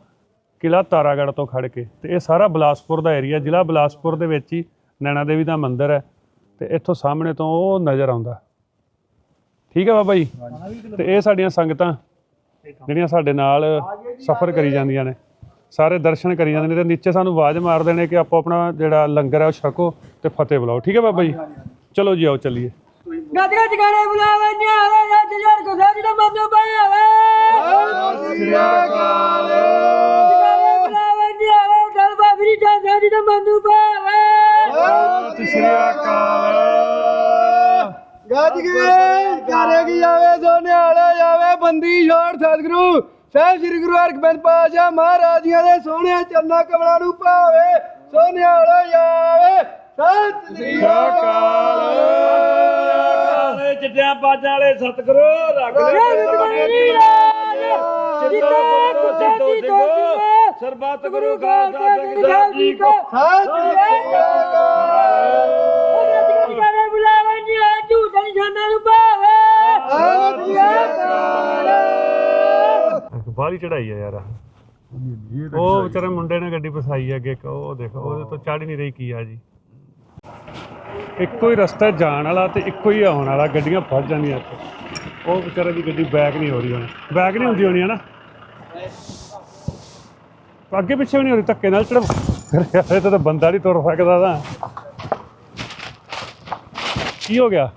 ਕਿਲਾ ਤਾਰਾਗੜ੍ਹ ਤੋਂ ਖੜ ਕੇ। ਤੇ ਇਹ ਸਾਰਾ ਬਿਲਾਸਪੁਰ ਦਾ ਏਰੀਆ ਜ਼ਿਲ੍ਹਾ ਬਿਲਾਸਪੁਰ ਦੇ ਵਿੱਚ ਹੀ ਨੈਣਾ ਦੇਵੀ ਦਾ ਮੰਦਿਰ ਹੈ। ਤੇ ਇੱਥੋਂ ਸਾਹਮਣੇ ਤੋਂ ਉਹ ਨਜ਼ਰ ਆਉਂਦਾ। ਠੀਕ ਹੈ ਬਾਬਾ ਜੀ? ਤੇ ਇਹ ਸਾਡੀਆਂ ਸੰਗਤਾਂ ਜਿਹੜੀਆਂ ਸਾਡੇ ਨਾਲ ਸਫ਼ਰ ਕਰੀ ਜਾਂਦੀਆਂ ਨੇ ਸਾਰੇ ਦਰਸ਼ਨ ਕਰੀ ਜਾਂਦੇ ਨੇ ਤੇ ਨੀਚੇ ਸਾਨੂੰ ਆਵਾਜ਼ ਮਾਰਦੇ ਨੇ ਕਿ ਆਪੋ ਆਪਣਾ ਜਿਹੜਾ ਲੰਗਰ ਹੈ ਉਹ ਛਕੋ ਤੇ ਫਤਿਹ ਬੁਲਾਓ। ਠੀਕ ਹੈ ਬਾਬਾ ਜੀ? ਚਲੋ ਜੀ ਆਓ ਚੱਲੀਏ। ਗੱਜ ਗੱਜ ਗਾਣੇ ਬੁਲਾਵੇ ਨਿਆਵੇ ਜੱਜ ਜੜ ਕੋ ਸਾਜ ਦਾ ਮਨ ਪਾਵੇ ਸ੍ਰੀ ਅਕਾਲ। ਬਾਬਰੀ ਦਾ ਸਾਜ ਦਾ ਮਨ ਸਤਿ ਸ਼੍ਰੀ ਅਕਾਲ। ਗੱਜ ਗਏ ਕਰੇਗੀ ਆਵੇ ਸੋਨਿਆਲਾ ਜਾਵੇ ਬੰਦੀ ਛੋੜ ਸਤਿਗੁਰੂ। ਸਾਹਿਬ ਸ੍ਰੀ ਗੁਰੂ ਹਰਗੋਬਿੰਦ ਪਾਤਸ਼ਾਹ ਮਹਾਰਾਜੀਆਂ ਦੇ ਸੋਹਣਿਆਂ ਚਰਨਾਂ ਕਮਲਾਂ ਨੂੰ ਭਾਵੇ ਸੋਨਿਆਲਾ ਜਾਵੇ। ਸਤਿ ਸ੍ਰੀ ਅਕਾਲ। ਚਿੱਟਿਆਂ ਬਾਜਾਂ ਵਾਲੇ ਸਤਿਗੁਰੂ ਰੱਖ ਰੰਗ ਬਣੀ ਰਾਜ ਜਿੱਤਾ ਕੋ ਸਾਜੀ ਕੋ ਸਰਬੱਤ ਗੁਰੂ ਖਾਲਸਾ ਸਤਿ ਜੀ ਕੋ। ਸਤਿ ਸ੍ਰੀ ਅਕਾਲ। ਗੱਜ ਗੱਜ ਗਾਣੇ ਬੁਲਾਵੇ ਨਿਆਵੇ ਝੂਠ ਨਿਸ਼ਾਨਾ ਨੂੰ ਪਾਵੇ ਸਤਿ ਸ੍ਰੀ ਅਕਾਲ। ਬਾਹਲੀ ਚੜਾਈ ਆ ਯਾਰ। ਉਹ ਵਿਚਾਰੇ ਮੁੰਡੇ ਨੇ ਗੱਡੀ ਫਸਾਈ ਅੱਗੇ ਇੱਕ ਉਹ ਦੇਖੋ ਉਹਦੇ ਤੋਂ ਚੜ ਹੀ ਨਹੀਂ ਰਹੀ ਕੀ ਆ ਜੀ। ਇੱਕੋ ਹੀ ਰਸਤਾ ਜਾਣ ਵਾਲਾ ਤੇ ਇੱਕੋ ਹੀ ਆਉਣ ਵਾਲਾ ਗੱਡੀਆਂ ਫਸ ਜਾਂਦੀਆਂ ਇੱਥੇ। ਉਹ ਵਿਚਾਰੇ ਦੀ ਗੱਡੀ ਬੈਕ ਨਹੀਂ ਹੋ ਰਹੀ ਹੁਣ। ਬੈਕ ਨਹੀਂ ਹੁੰਦੀ ਹੋਣੀ ਹੈ ਨਾ? ਅੱਗੇ ਪਿੱਛੇ ਵੀ ਨਹੀਂ ਹੋ ਰਹੀ ਧੱਕੇ ਨਾਲ ਚੜ੍ਹ ਇਹ ਤਾਂ ਬੰਦਾ ਨਹੀਂ ਤੁਰ ਸਕਦਾ ਤਾਂ। ਕੀ ਹੋ ਗਿਆ?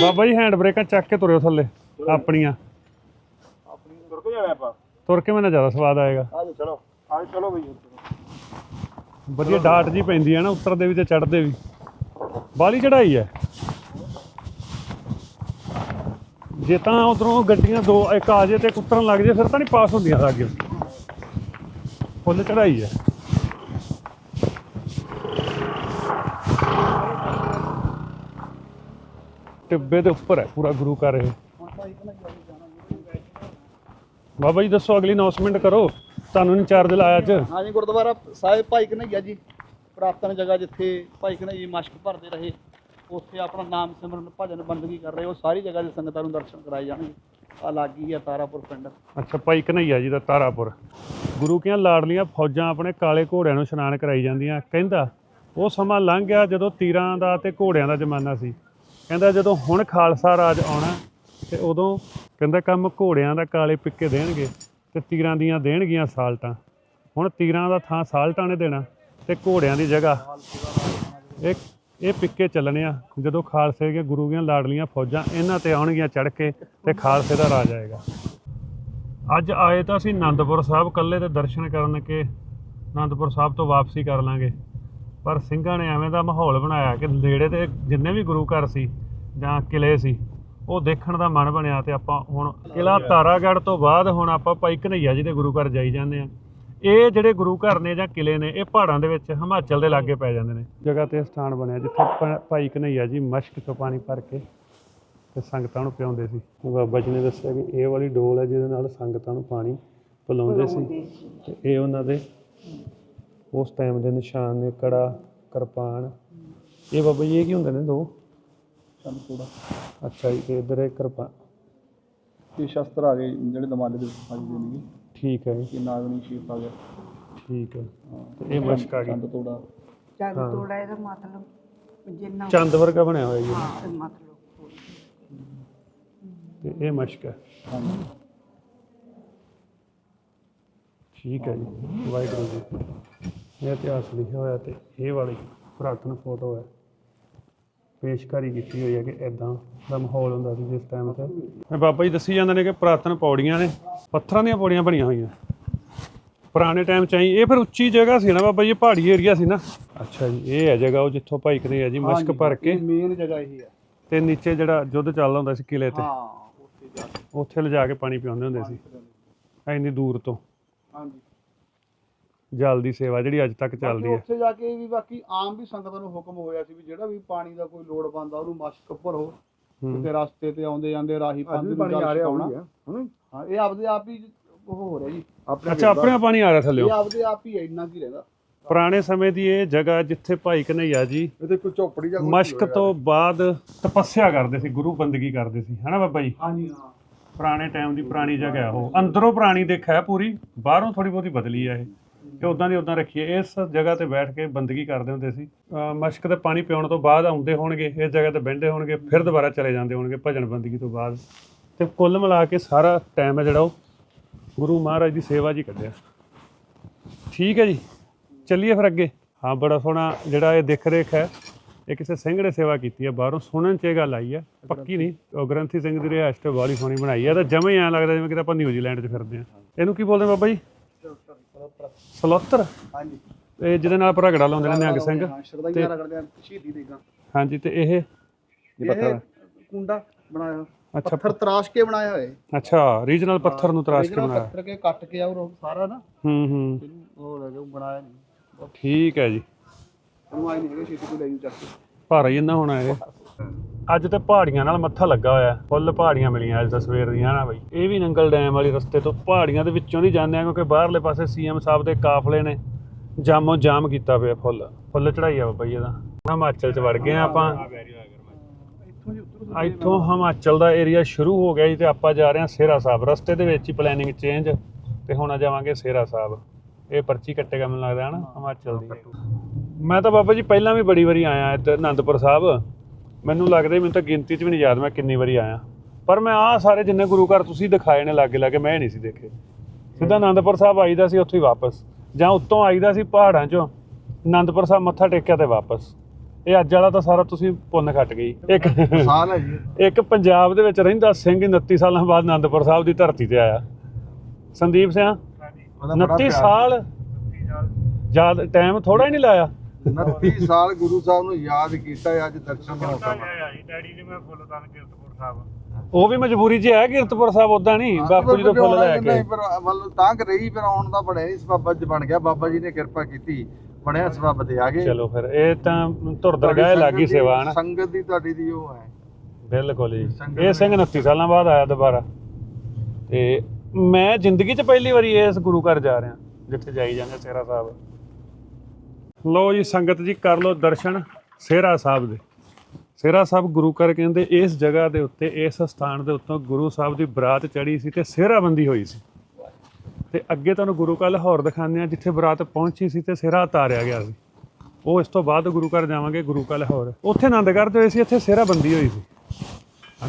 ਬਾਬਾ ਜੀ ਹੈਂਡ ਬ੍ਰੇਕਾਂ ਚੱਕ ਕੇ ਤੁਰਿਓ ਥੱਲੇ, ਆਪਣੀਆਂ। ਤੁਰ ਕੇ ਜਾਣਾ ਆਪਾਂ ਤੁਰ ਕੇ ਮੈਨੂੰ ਜ਼ਿਆਦਾ ਸਵਾਦ ਆਏਗਾ। ਆਜੋ ਚਲੋ ਆਜੋ ਚਲੋ ਬਈ ਵਧੀਆ ਡਾਟ ਜੀ ਪੈਂਦੀ ਹੈ ਨਾ ਉੱਤਰਦੇ ਵੀ ਤੇ ਚੜ੍ਹਦੇ ਵੀ। ਬਾਲੀ ਚੜਾਈ ਹੈ। ਜੇ ਤਾਂ ਉਧਰੋਂ ਗੱਡੀਆਂ ਦੋ ਇੱਕ ਆ ਜੇ ਤੇ ਇੱਕ ਉਤਰਨ ਲੱਗ ਜੇ, ਫਿਰ ਤਾਂ ਨਹੀਂ ਪਾਸ ਹੁੰਦੀਆਂ ਅੱਗੇ ਫੁੱਲ ਚੜਾਈ ਹੈ। ਟਿੱਬੇ ਦੇ ਉੱਪਰ ਹੈ, ਪੂਰਾ ਗੁਰੂ ਕਰ ਰਹੇ ਬਾਬਾ ਜੀ ਦੱਸੋ, ਅਗਲੀ ਅਨਾਉਂਸਮੈਂਟ ਕਰੋ। ਤੁਹਾਨੂੰ ਨਹੀਂ ਚਾਰਜ ਲਾਇਆ ਅੱਜ? ਹਾਂਜੀ, ਗੁਰਦੁਆਰਾ ਸਾਹਿਬ, ਭਾਈ ਕਨਈਆ ਜੀ। ਪ੍ਰਾਪਤਨ ਜਗ੍ਹਾ ਜਿੱਥੇ ਭਾਈ ਕਨਈਆ ਮਸ਼ਕ ਭਰਦੇ ਰਹੇ। ਉੱਥੇ ਆਪਣਾ ਨਾਮ ਸਿਮਰਨ ਭਜਨ ਬੰਦਗੀ ਕਰ ਰਹੇ, ਉਹ ਸਾਰੀ ਜਗ੍ਹਾ ਦੇ ਸੰਗਤਾਂ ਨੂੰ ਦਰਸ਼ਨ ਕਰਾਏ ਜਾਣਗੇ। ਆ ਲਾਗੀ ਹੈ ਤਾਰਾਪੁਰ ਪਿੰਡ। ਅੱਛਾ, ਭਾਈ ਕਨਈਆ ਜੀ ਦਾ ਤਾਰਾਪੁਰ। ਗੁਰੂ ਕੀਆਂ ਲਾਡਲੀਆਂ ਫੌਜਾਂ ਆਪਣੇ ਕਾਲੇ ਘੋੜਿਆਂ ਨੂੰ ਇਸ਼ਨਾਨ ਕਰਾਈ ਜਾਂਦੀਆਂ। ਕਹਿੰਦਾ, ਉਹ ਸਮਾਂ ਲੰਘ ਗਿਆ ਜਦੋਂ ਤੀਰਾਂ ਦਾ ਤੇ ਘੋੜਿਆਂ ਦਾ ਜ਼ਮਾਨਾ ਸੀ। ਕਹਿੰਦਾ, ਜਦੋਂ ਹੁਣ ਖਾਲਸਾ ਰਾਜ ਆਉਣਾ, ਤੇ ਉਦੋਂ ਕਹਿੰਦਾ, ਕੰਮ ਘੋੜਿਆਂ ਦਾ ਕਾਲੇ ਪਿੱਕੇ ਦੇਣਗੇ ਤੇ ਤੀਰਾਂ ਦੀਆਂ ਦੇਣਗੀਆਂ ਸਾਲਟਾਂ। ਹੁਣ ਤੀਰਾਂ ਦਾ ਥਾਂ ਸਾਲਟਾਂ ਨੇ ਦੇਣਾ ਤੇ ਘੋੜਿਆਂ ਦੀ ਜਗ੍ਹਾ। ਇਹ ਇਹ ਪਿੱਕੇ ਚੱਲਣੇ ਆ। ਜਦੋਂ ਖਾਲਸੇ ਦੀਆਂ ਗੁਰੂ ਦੀਆਂ ਲਾਡਲੀਆਂ ਫੌਜਾਂ ਇਹਨਾਂ ਤੇ ਆਉਣਗੀਆਂ ਚੜ ਕੇ ਤੇ ਖਾਲਸੇ ਦਾ ਰਾਜ ਆਏਗਾ। ਅੱਜ ਆਏ ਤਾਂ ਅਸੀਂ ਆਨੰਦਪੁਰ ਸਾਹਿਬ ਕੱਲੇ ਤੇ ਦਰਸ਼ਨ ਕਰਨ ਕੇ ਆਨੰਦਪੁਰ ਸਾਹਿਬ ਤੋਂ ਵਾਪਸੀ ਕਰ ਲਾਂਗੇ। ਪਰ ਸਿੰਘਾਂ ਨੇ ਐਵੇਂ ਦਾ ਮਾਹੌਲ ਬਣਾਇਆ ਕਿ ਨੇੜੇ ਦੇ ਜਿੰਨੇ ਵੀ ਗੁਰੂ ਘਰ ਸੀ ਜਾਂ ਕਿਲੇ ਸੀ, ਉਹ ਦੇਖਣ ਦਾ ਮਨ ਬਣਿਆ ਤੇ ਆਪਾਂ ਹੁਣ ਕਿਲਾ ਤਾਰਾਗੜ੍ਹ ਤੋਂ ਬਾਅਦ ਹੁਣ ਆਪਾਂ ਭਾਈ ਕਨਈਆ ਜੀ ਦੇ ਗੁਰੂ ਘਰ ਜਾਈ ਜਾਂਦੇ ਆ। ਇਹ ਜਿਹੜੇ ਗੁਰੂ ਘਰ ਨੇ ਜਾਂ ਕਿਲੇ ਨੇ ਇਹ ਪਹਾੜਾਂ ਦੇ ਵਿੱਚ ਹਿਮਾਚਲ ਦੇ ਲਾਗੇ ਪੈ ਜਾਂਦੇ ਨੇ। ਜਗ੍ਹਾ ਤੇ ਸਥਾਨ ਬਣਿਆ ਜਿੱਥੇ ਭ- ਭਾਈ ਕਨਈਆ ਜੀ ਮਸ਼ਕ ਤੋਂ ਪਾਣੀ ਭਰ ਕੇ ਤੇ ਸੰਗਤਾਂ ਨੂੰ ਪਿਆਉਂਦੇ ਸੀ। ਬਾਬਾ ਜੀ ਨੇ ਦੱਸਿਆ ਕਿ ਇਹ ਵਾਲੀ ਡੋਲ ਹੈ ਜਿਹਦੇ ਨਾਲ ਸੰਗਤਾਂ ਨੂੰ ਪਾਣੀ ਪਿਲਾਉਂਦੇ ਸੀ। ਤੇ ਇਹ ਉਹਨਾਂ ਦੇ ਉਸ ਟਾਈਮ ਦੇ ਨਿਸ਼ਾਨ ਨੇ ਕੜਾ ਕਿਰਪਾਨ। ਇਹ ਬਾਬਾ ਜੀ ਇਹ ਕੀ ਹੁੰਦੇ ਨੇ ਦੋ? ਸੰਤੂੜਾ ਅੱਛਾ ਜੀ ਤੇ ਇਧਰ ਇਹ ਕਿਰਪਾਨ ਇਹ ਸ਼ਸਤਰ ਆ ਗਏ ਜਿਹੜੇ ਦਮਾਲੇ ਦੇ ਵਿੱਚ ਫਸਦੇ ਨੇਗੇ ਠੀਕ ਹੈ ਜੀ। ਇਹ ਨਾਗਣੀ ਸ਼ੀਪ ਆ ਗਿਆ। ਠੀਕ ਹੈ। ਤੇ ਇਹ ਮਸ਼ਕ ਆ ਗਈ। ਚੰਦ ਤੋੜਾ। ਚੰਦ ਤੋੜਾ ਇਹਦਾ ਮਤਲਬ ਜਿੰਨਾ ਚੰਦ ਵਰਗਾ ਬਣਿਆ ਹੋਇਆ ਜੀ। ਹਾਂ ਇਹ ਮਤਲਬ ਤੇ ਇਹ ਮਸ਼ਕ ਹੈ। ਠੀਕ ਹੈ ਜੀ। ਵਾਹਿਗੁਰੂ ਜੀ। ਇਹ ਇਤਿਹਾਸ ਲਿਖਿਆ ਹੋਇਆ ਤੇ ਇਹ ਵਾਲੀ ਪੁਰਾਤਨ ਫੋਟੋ ਹੈ। ਪੇਸ਼ਕਾਰੀ ਕੀਤੀ ਹੋਈ ਹੈ ਕਿ ਇਦਾਂ ਦਾ ਮਾਹੌਲ ਹੁੰਦਾ ਸੀ ਜਿਸ ਟਾਈਮ ਤੇ। ਇਹ ਬਾਬਾ ਜੀ ਦੱਸੀ ਜਾਂਦੇ ਨੇ ਕਿ ਪੁਰਾਤਨ ਪੌੜੀਆਂ ਨੇ ਪੱਥਰਾਂ ਦੀਆਂ ਪੌੜੀਆਂ ਬਣੀਆਂ ਹੋਈਆਂ। ਪੁਰਾਣੇ ਟਾਈਮ ਚ ਆਈ ਇਹ ਫਿਰ ਉੱਚੀ ਜਗ੍ਹਾ ਸੀ ਨਾ ਬਾਬਾ ਜੀ ਇਹ ਪਹਾੜੀ ਏਰੀਆ ਸੀ ਨਾ। ਅੱਛਾ ਜੀ। ਇਹ ਹੈ ਜਗ੍ਹਾ ਉਹ ਜਿੱਥੋਂ ਭਾਈ ਕਨੇ ਜੀ ਮਸ਼ਕ ਭਰ ਕੇ। ਮੇਨ ਜਗ੍ਹਾ ਇਹੀ ਹੈ। ਤੇ ਨੀਚੇ ਜਿਹੜਾ ਯੁੱਧ ਚੱਲਦਾ ਹੁੰਦਾ ਸੀ ਕਿਲੇ ਤੇ ਹਾਂ ਉੱਥੇ ਜਾ ਕੇ। ਉੱਥੇ ਲਿਜਾ ਕੇ ਪਾਣੀ ਪਿਆਉਂਦੇ ਹੁੰਦੇ ਸੀ। ਇੰਨੀ ਦੂਰ ਤੋਂ। ਹਾਂਜੀ। ਜਲ ਦੀ ਸੇਵਾ ਜਿਹੜੀ ਅੱਜ ਤੱਕ ਚੱਲਦੀ ਬਾਕੀ ਹੈ। ਉੱਥੇ ਜਾ ਕੇ ਵੀ ਬਾਕੀ ਆਮ ਵੀ ਸੰਗਤਾਂ ਨੂੰ ਹੁਕਮ ਹੋਇਆ ਸੀ ਵੀ ਜਿਹੜਾ ਵੀ ਪਾਣੀ ਦਾ ਕੋਈ ਲੋੜ ਬੰਦਾ ਉਹਨੂੰ ਮਸ਼ਕ ਭਰੋ ਹੂੰ। ਤੇ ਰਸਤੇ ਤੇ ਆਉਂਦੇ ਜਾਂਦੇ ਰਾਹੀ ਪੰਜ ਨੂੰ ਪਾਣੀ ਆ ਰਿਹਾ ਹੋਊਗਾ ਹਾਂ ਇਹ ਆਪਦੇ ਆਪ ਹੀ ਉਹ ਹੋ ਰਿਹਾ ਜੀ। ਅੱਛਾ ਆਪਣੇ ਆਪ ਪਾਣੀ ਆ ਰਿਹਾ ਥੱਲੇ? ਇਹ ਆਪਦੇ ਆਪ ਹੀ ਹੈ, ਇੰਨਾ ਕੀ ਰਹਿੰਦਾ। ਪੁਰਾਣੇ ਸਮੇਂ ਦੀ ਇਹ ਜਗ੍ਹਾ ਜਿੱਥੇ ਭਾਈ ਕਨਈਆ ਜੀ ਇਹਦੇ ਕੋਈ ਝੋਪੜੀ ਜਾਂ ਕੁਛ ਮਸ਼ਕ ਤੋਂ ਬਾਅਦ ਤਪੱਸਿਆ ਕਰਦੇ ਸੀ ਗੁਰੂ ਬੰਦਗੀ ਕਰਦੇ ਸੀ। ਹਨਾ ਬਾਬਾ ਜੀ? ਹਾਂਜੀ ਹਾਂ। ਪੁਰਾਣੇ ਟਾਈਮ ਦੀ ਪੁਰਾਣੀ ਜਗ੍ਹਾ ਉਹ। ਅੰਦਰੋਂ ਪੁਰਾਣੀ ਦੇਖਿਆ ਪੂਰੀ ਬਾਹਰੋਂ ਥੋੜੀ ਬਹੁਤੀ ਬਦਲੀ ਆ ਇਹ। ਤੇ ਉਦਾਂ ਦੀ ਉਦਾਂ ਰੱਖੀਏ। ਇਸ ਜਗ੍ਹਾ ਤੇ ਬੈਠ ਕੇ ਬੰਦਗੀ ਕਰਦੇ ਹੁੰਦੇ ਸੀ। ਅਹ ਮਸ਼ਕ ਤੇ ਪਾਣੀ ਪਿਉਣ ਤੋਂ ਬਾਅਦ ਆਉਂਦੇ ਹੋਣਗੇ, ਇਸ ਜਗ੍ਹਾ ਤੇ ਬਹਿੰਦੇ ਹੋਣਗੇ, ਫਿਰ ਦੁਬਾਰਾ ਚਲੇ ਜਾਂਦੇ ਹੋਣਗੇ ਭਜਨ ਬੰਦਗੀ ਤੋਂ ਬਾਅਦ। ਤੇ ਕੁੱਲ ਮਿਲਾ ਕੇ ਸਾਰਾ ਟਾਈਮ ਹੈ ਜਿਹੜਾ ਉਹ ਗੁਰੂ ਮਹਾਰਾਜ ਦੀ ਸੇਵਾ 'ਚ ਹੀ ਕੱਢਿਆ। ਠੀਕ ਹੈ ਜੀ। ਚੱਲੀਏ ਫਿਰ ਅੱਗੇ। ਹਾਂ, ਬੜਾ ਸੋਹਣਾ ਜਿਹੜਾ ਇਹ ਦਿਖ ਰੇਖ ਹੈ, ਇਹ ਕਿਸੇ ਸਿੰਘ ਨੇ ਸੇਵਾ ਕੀਤੀ ਹੈ। ਬਾਹਰੋਂ ਸੁਣਨ 'ਚ ਇਹ ਗੱਲ ਆਈ ਹੈ। ਪੱਕੀ ਨਹੀਂ, ਉਹ ਗ੍ਰੰਥੀ ਸਿੰਘ ਦੀ ਰਿਹਾਇਸ਼ ਤੇ ਬਾਹਲੀ ਸੋਹਣੀ ਬਣਾਈ ਹੈ। ਤਾਂ ਜਮੇ ਐਂ ਲੱਗਦਾ ਜਿਵੇਂ ਕਿਤੇ ਆਪਾਂ ਨਿਊਜ਼ੀਲੈਂਡ 'ਚ ਫਿਰਦੇ ਹਾਂ। ਇਹਨੂੰ ਕੀ ਬੋਲਦੇ ਬਾਬਾ ਜੀ? ਸਲੋਤਰ? ਹਾਂਜੀ। ਇਹ ਜਿਹਦੇ ਨਾਲ ਭਰਗੜਾ ਲਾਉਂਦੇ ਨੇ ਨਿਹੰਗ ਸਿੰਘ। ਹਾਂ ਸ਼ਰਦਾਈਆਂ ਰਗੜਦੇ ਆ ਸ਼ਹੀਦੀ ਦੇਗਾ ਹਾਂਜੀ ਤੇ ਇਹ? ਇਹ ਕੁੰਡਾ ਬਣਾਇਆ ਹੋਇਆ। ਅੱਛਾ ਪੱਥਰ ਤਰਾਸ਼ ਕੇ ਬਣਾਇਆ ਹੋਇਆ। ਅੱਛਾ ਰੀਜਨਲ ਪੱਥਰ ਨੂੰ ਤਰਾਸ਼ ਕੇ original ਬਣਾਇਆ। ਪੱਥਰ ਕੇ ਕੱਟ ਕੇ ਆਉ ਸਾਰਾ ਨਾ। ਹੂੰ ਹੂੰ। ਇਹਨੂੰ ਉਹ ਲੈ ਕੇ ਬਣਾਇਆ ਨਹੀਂ। ਠੀਕ ਹੈ ਜੀ। ਉਹਨੂੰ ਆਈ ਨਹੀਂ ਹੈਗਾ ਛੇਤੀ ਕੋਈ ਲੈ ਜੂ ਚੱਕ ਕੇ। ਭਾਰਾ ਹੀ ਇੰਨਾ ਹੋਣਾ ਇਹ। ਅੱਜ ਤੇ ਪਹਾੜੀਆਂ ਨਾਲ ਮੱਥਾ ਲੱਗਾ ਹੋਇਆ ਫੁੱਲ ਪਹਾੜੀਆਂ ਮਿਲੀਆਂ ਅੱਜ ਤਾਂ ਸਵੇਰ ਦੀਆਂ ਨਾ ਬਈ। ਇਹ ਵੀ ਨੰਗਲ ਡੈਮ ਵਾਲੀ ਰਸਤੇ ਤੋਂ ਪਹਾੜੀਆਂ ਦੇ ਵਿੱਚੋਂ ਦੀ ਜਾਂਦੇ ਆ ਕਿਉਂਕਿ ਬਾਹਰਲੇ ਪਾਸੇ ਸੀਐਮ ਸਾਹਿਬ ਦੇ ਕਾਫਲੇ ਨੇ ਜਾਮੋ ਜਾਮ ਕੀਤਾ ਪਿਆ ਫੁੱਲ। ਫੁੱਲ ਚੜਾਈ ਆ ਬਾਬਾ ਜੀ ਇਹਦਾ। ਹਿਮਾਚਲ ਚ ਵੜ ਗਏ ਆ ਆਪਾਂ। ਇੱਥੋਂ ਹਿਮਾਚਲ ਦਾ ਏਰੀਆ ਸ਼ੁਰੂ ਹੋ ਗਿਆ ਜੀ ਤੇ ਆਪਾਂ ਜਾ ਰਹੇ ਹਾਂ ਸੇਰਾ ਸਾਹਿਬ। ਰਸਤੇ ਦੇ ਵਿੱਚ ਹੀ ਪਲੈਨਿੰਗ ਚੇਂਜ ਤੇ ਹੁਣ ਜਾਵਾਂਗੇ ਸੇਰਾ ਸਾਹਿਬ। ਇਹ ਪਰਚੀ ਕੱਟੇਗਾ ਮੈਨੂੰ ਲੱਗਦਾ ਹਨਾ, ਹਿਮਾਚਲ ਦੀ। ਮੈਂ ਤਾਂ ਬਾਬਾ ਜੀ ਪਹਿਲਾਂ ਵੀ ਬੜੀ ਵਾਰੀ ਆਇਆ ਇੱਧਰ ਆਨੰਦਪੁਰ ਸਾਹਿਬ। ਮੈਨੂੰ ਲੱਗਦਾ ਮੈਨੂੰ ਤਾਂ ਗਿਣਤੀ 'ਚ ਵੀ ਨਹੀਂ ਯਾਦ ਮੈਂ ਕਿੰਨੀ ਵਾਰੀ ਆਇਆ। ਪਰ ਮੈਂ ਆਹ ਸਾਰੇ ਜਿੰਨੇ ਗੁਰੂ ਘਰ ਤੁਸੀਂ ਦਿਖਾਏ ਨੇ ਲਾਗੇ ਲਾਗੇ ਮੈਂ ਨਹੀਂ ਸੀ ਦੇਖੇ। ਸਿੱਧਾ ਆਨੰਦਪੁਰ ਸਾਹਿਬ ਆਈਦਾ ਸੀ ਉੱਥੋਂ ਹੀ ਵਾਪਸ। ਜਾਂ ਉੱਤੋਂ ਆਈਦਾ ਸੀ ਪਹਾੜਾਂ 'ਚੋਂ ਆਨੰਦਪੁਰ ਸਾਹਿਬ ਮੱਥਾ ਟੇਕਿਆ ਤੇ ਵਾਪਸ। ਇਹ ਅੱਜ ਵਾਲਾ ਤਾਂ ਸਾਰਾ ਤੁਸੀਂ ਪੁੰਨ ਖੱਟ ਗਈ। ਇੱਕ ਸਾਲ ਹੈ ਜੀ। ਇੱਕ ਪੰਜਾਬ ਦੇ ਵਿੱਚ ਰਹਿੰਦਾ ਸਿੰਘ 29 ਸਾਲਾਂ ਬਾਅਦ ਆਨੰਦਪੁਰ ਸਾਹਿਬ ਦੀ ਧਰਤੀ ਤੇ ਆਇਆ। ਸੰਦੀਪ ਸਿੰਘ 29 ਸਾਲ ਯਾਦ ਟਾਈਮ ਥੋੜਾ ਹੀ ਨਹੀਂ ਲਾਇਆ। 29 ਸਾਲ ਗੁਰੂ ਸਾਹਿਬ ਨੂੰ ਯਾਦ ਕੀਤਾ ਹੈ, ਅੱਜ ਦਰਸ਼ਨ ਦਾ ਮੌਕਾ ਡੈਡੀ ਨੇ ਮੈਂ ਫੁੱਲ ਦਾਨ ਕੀਰਤਪੁਰ ਸਾਹਿਬ। ਉਹ ਵੀ ਮਜਬੂਰੀ 'ਚ ਹੈ ਕੀਰਤਪੁਰ ਸਾਹਿਬ ਉਦਾਂ ਨਹੀਂ ਬਾਪੂ ਜੀ ਤੋਂ ਫੁੱਲ ਲੈ ਕੇ। ਨਹੀਂ ਪਰ ਵੱਲ ਤਾਂ ਕਿ ਰਹੀ ਫਿਰ ਆਉਣ ਦਾ ਬਣਿਆ ਨਹੀਂ ਸਬੱਬ ਚ ਬਣ ਗਿਆ। ਬਾਬਾ ਜੀ ਨੇ ਕਿਰਪਾ ਕੀਤੀ ਬਣਿਆ ਸਬੱਬ ਤੇ ਆ ਗਏ। ਚਲੋ ਫਿਰ ਇਹ ਤਾਂ ਧੁਰ ਦਰਗਾਹ ਲੱਗੀ ਸੰਗਤ ਦੀ- ਸੇਵਾ ਹਨ ਸੰਗਤ ਦੀ ਤੁਹਾਡੀ ਦੀ ਉਹ ਹੈ। ਬਿਲਕੁਲ ਜੀ। ਇਹ ਸਿੰਘ 29 ਸਾਲਾਂ ਬਾਅਦ ਆਇਆ ਦੁਬਾਰਾ। ਤੇ ਮੈਂ ਜ਼ਿੰਦਗੀ 'ਚ ਪਹਿਲੀ ਵਾਰੀ ਇਸ ਗੁਰੂ ਘਰ ਜਾ ਰਿਹਾ ਜਿੱਥੇ ਜਾਈ ਜਾਂਦੇ ਸੇਰਾ ਸਾਹਿਬ। ਲਓ ਜੀ, ਸੰਗਤ ਜੀ, ਕਰ ਲਓ ਦਰਸ਼ਨ ਸੇਰਾ ਸਾਹਿਬ ਦੇ। ਸੇਰਾ ਸਾਹਿਬ ਗੁਰੂ ਘਰ ਕਹਿੰਦੇ, ਇਸ ਜਗ੍ਹਾ ਦੇ ਉੱਤੇ, ਇਸ ਸਥਾਨ ਦੇ ਉੱਤੋਂ ਗੁਰੂ ਸਾਹਿਬ ਦੀ ਬਰਾਤ ਚੜੀ ਸੀ ਤੇ ਸਿਹਰਾਬੰਦੀ ਹੋਈ ਸੀ। ਤੇ ਅੱਗੇ ਤੁਹਾਨੂੰ ਗੁਰੂ ਕਾ ਲਾਹੌਰ ਦਿਖਾਉਂਦੇ ਆ ਜਿੱਥੇ ਬਰਾਤ ਪਹੁੰਚੀ ਸੀ ਤੇ ਸਿਹਰਾ ਉਤਾਰਿਆ ਗਿਆ ਸੀ। ਉਹ ਇਸ ਤੋਂ ਬਾਅਦ ਗੁਰੂ ਘਰ ਜਾਵਾਂਗੇ, ਗੁਰੂ ਕਾ ਲਾਹੌਰ। ਉੱਥੇ ਆਨੰਦ ਕਰਦੇ ਹੋਏ ਸੀ, ਇੱਥੇ ਸਿਹਰਾਬੰਦੀ ਹੋਈ ਸੀ।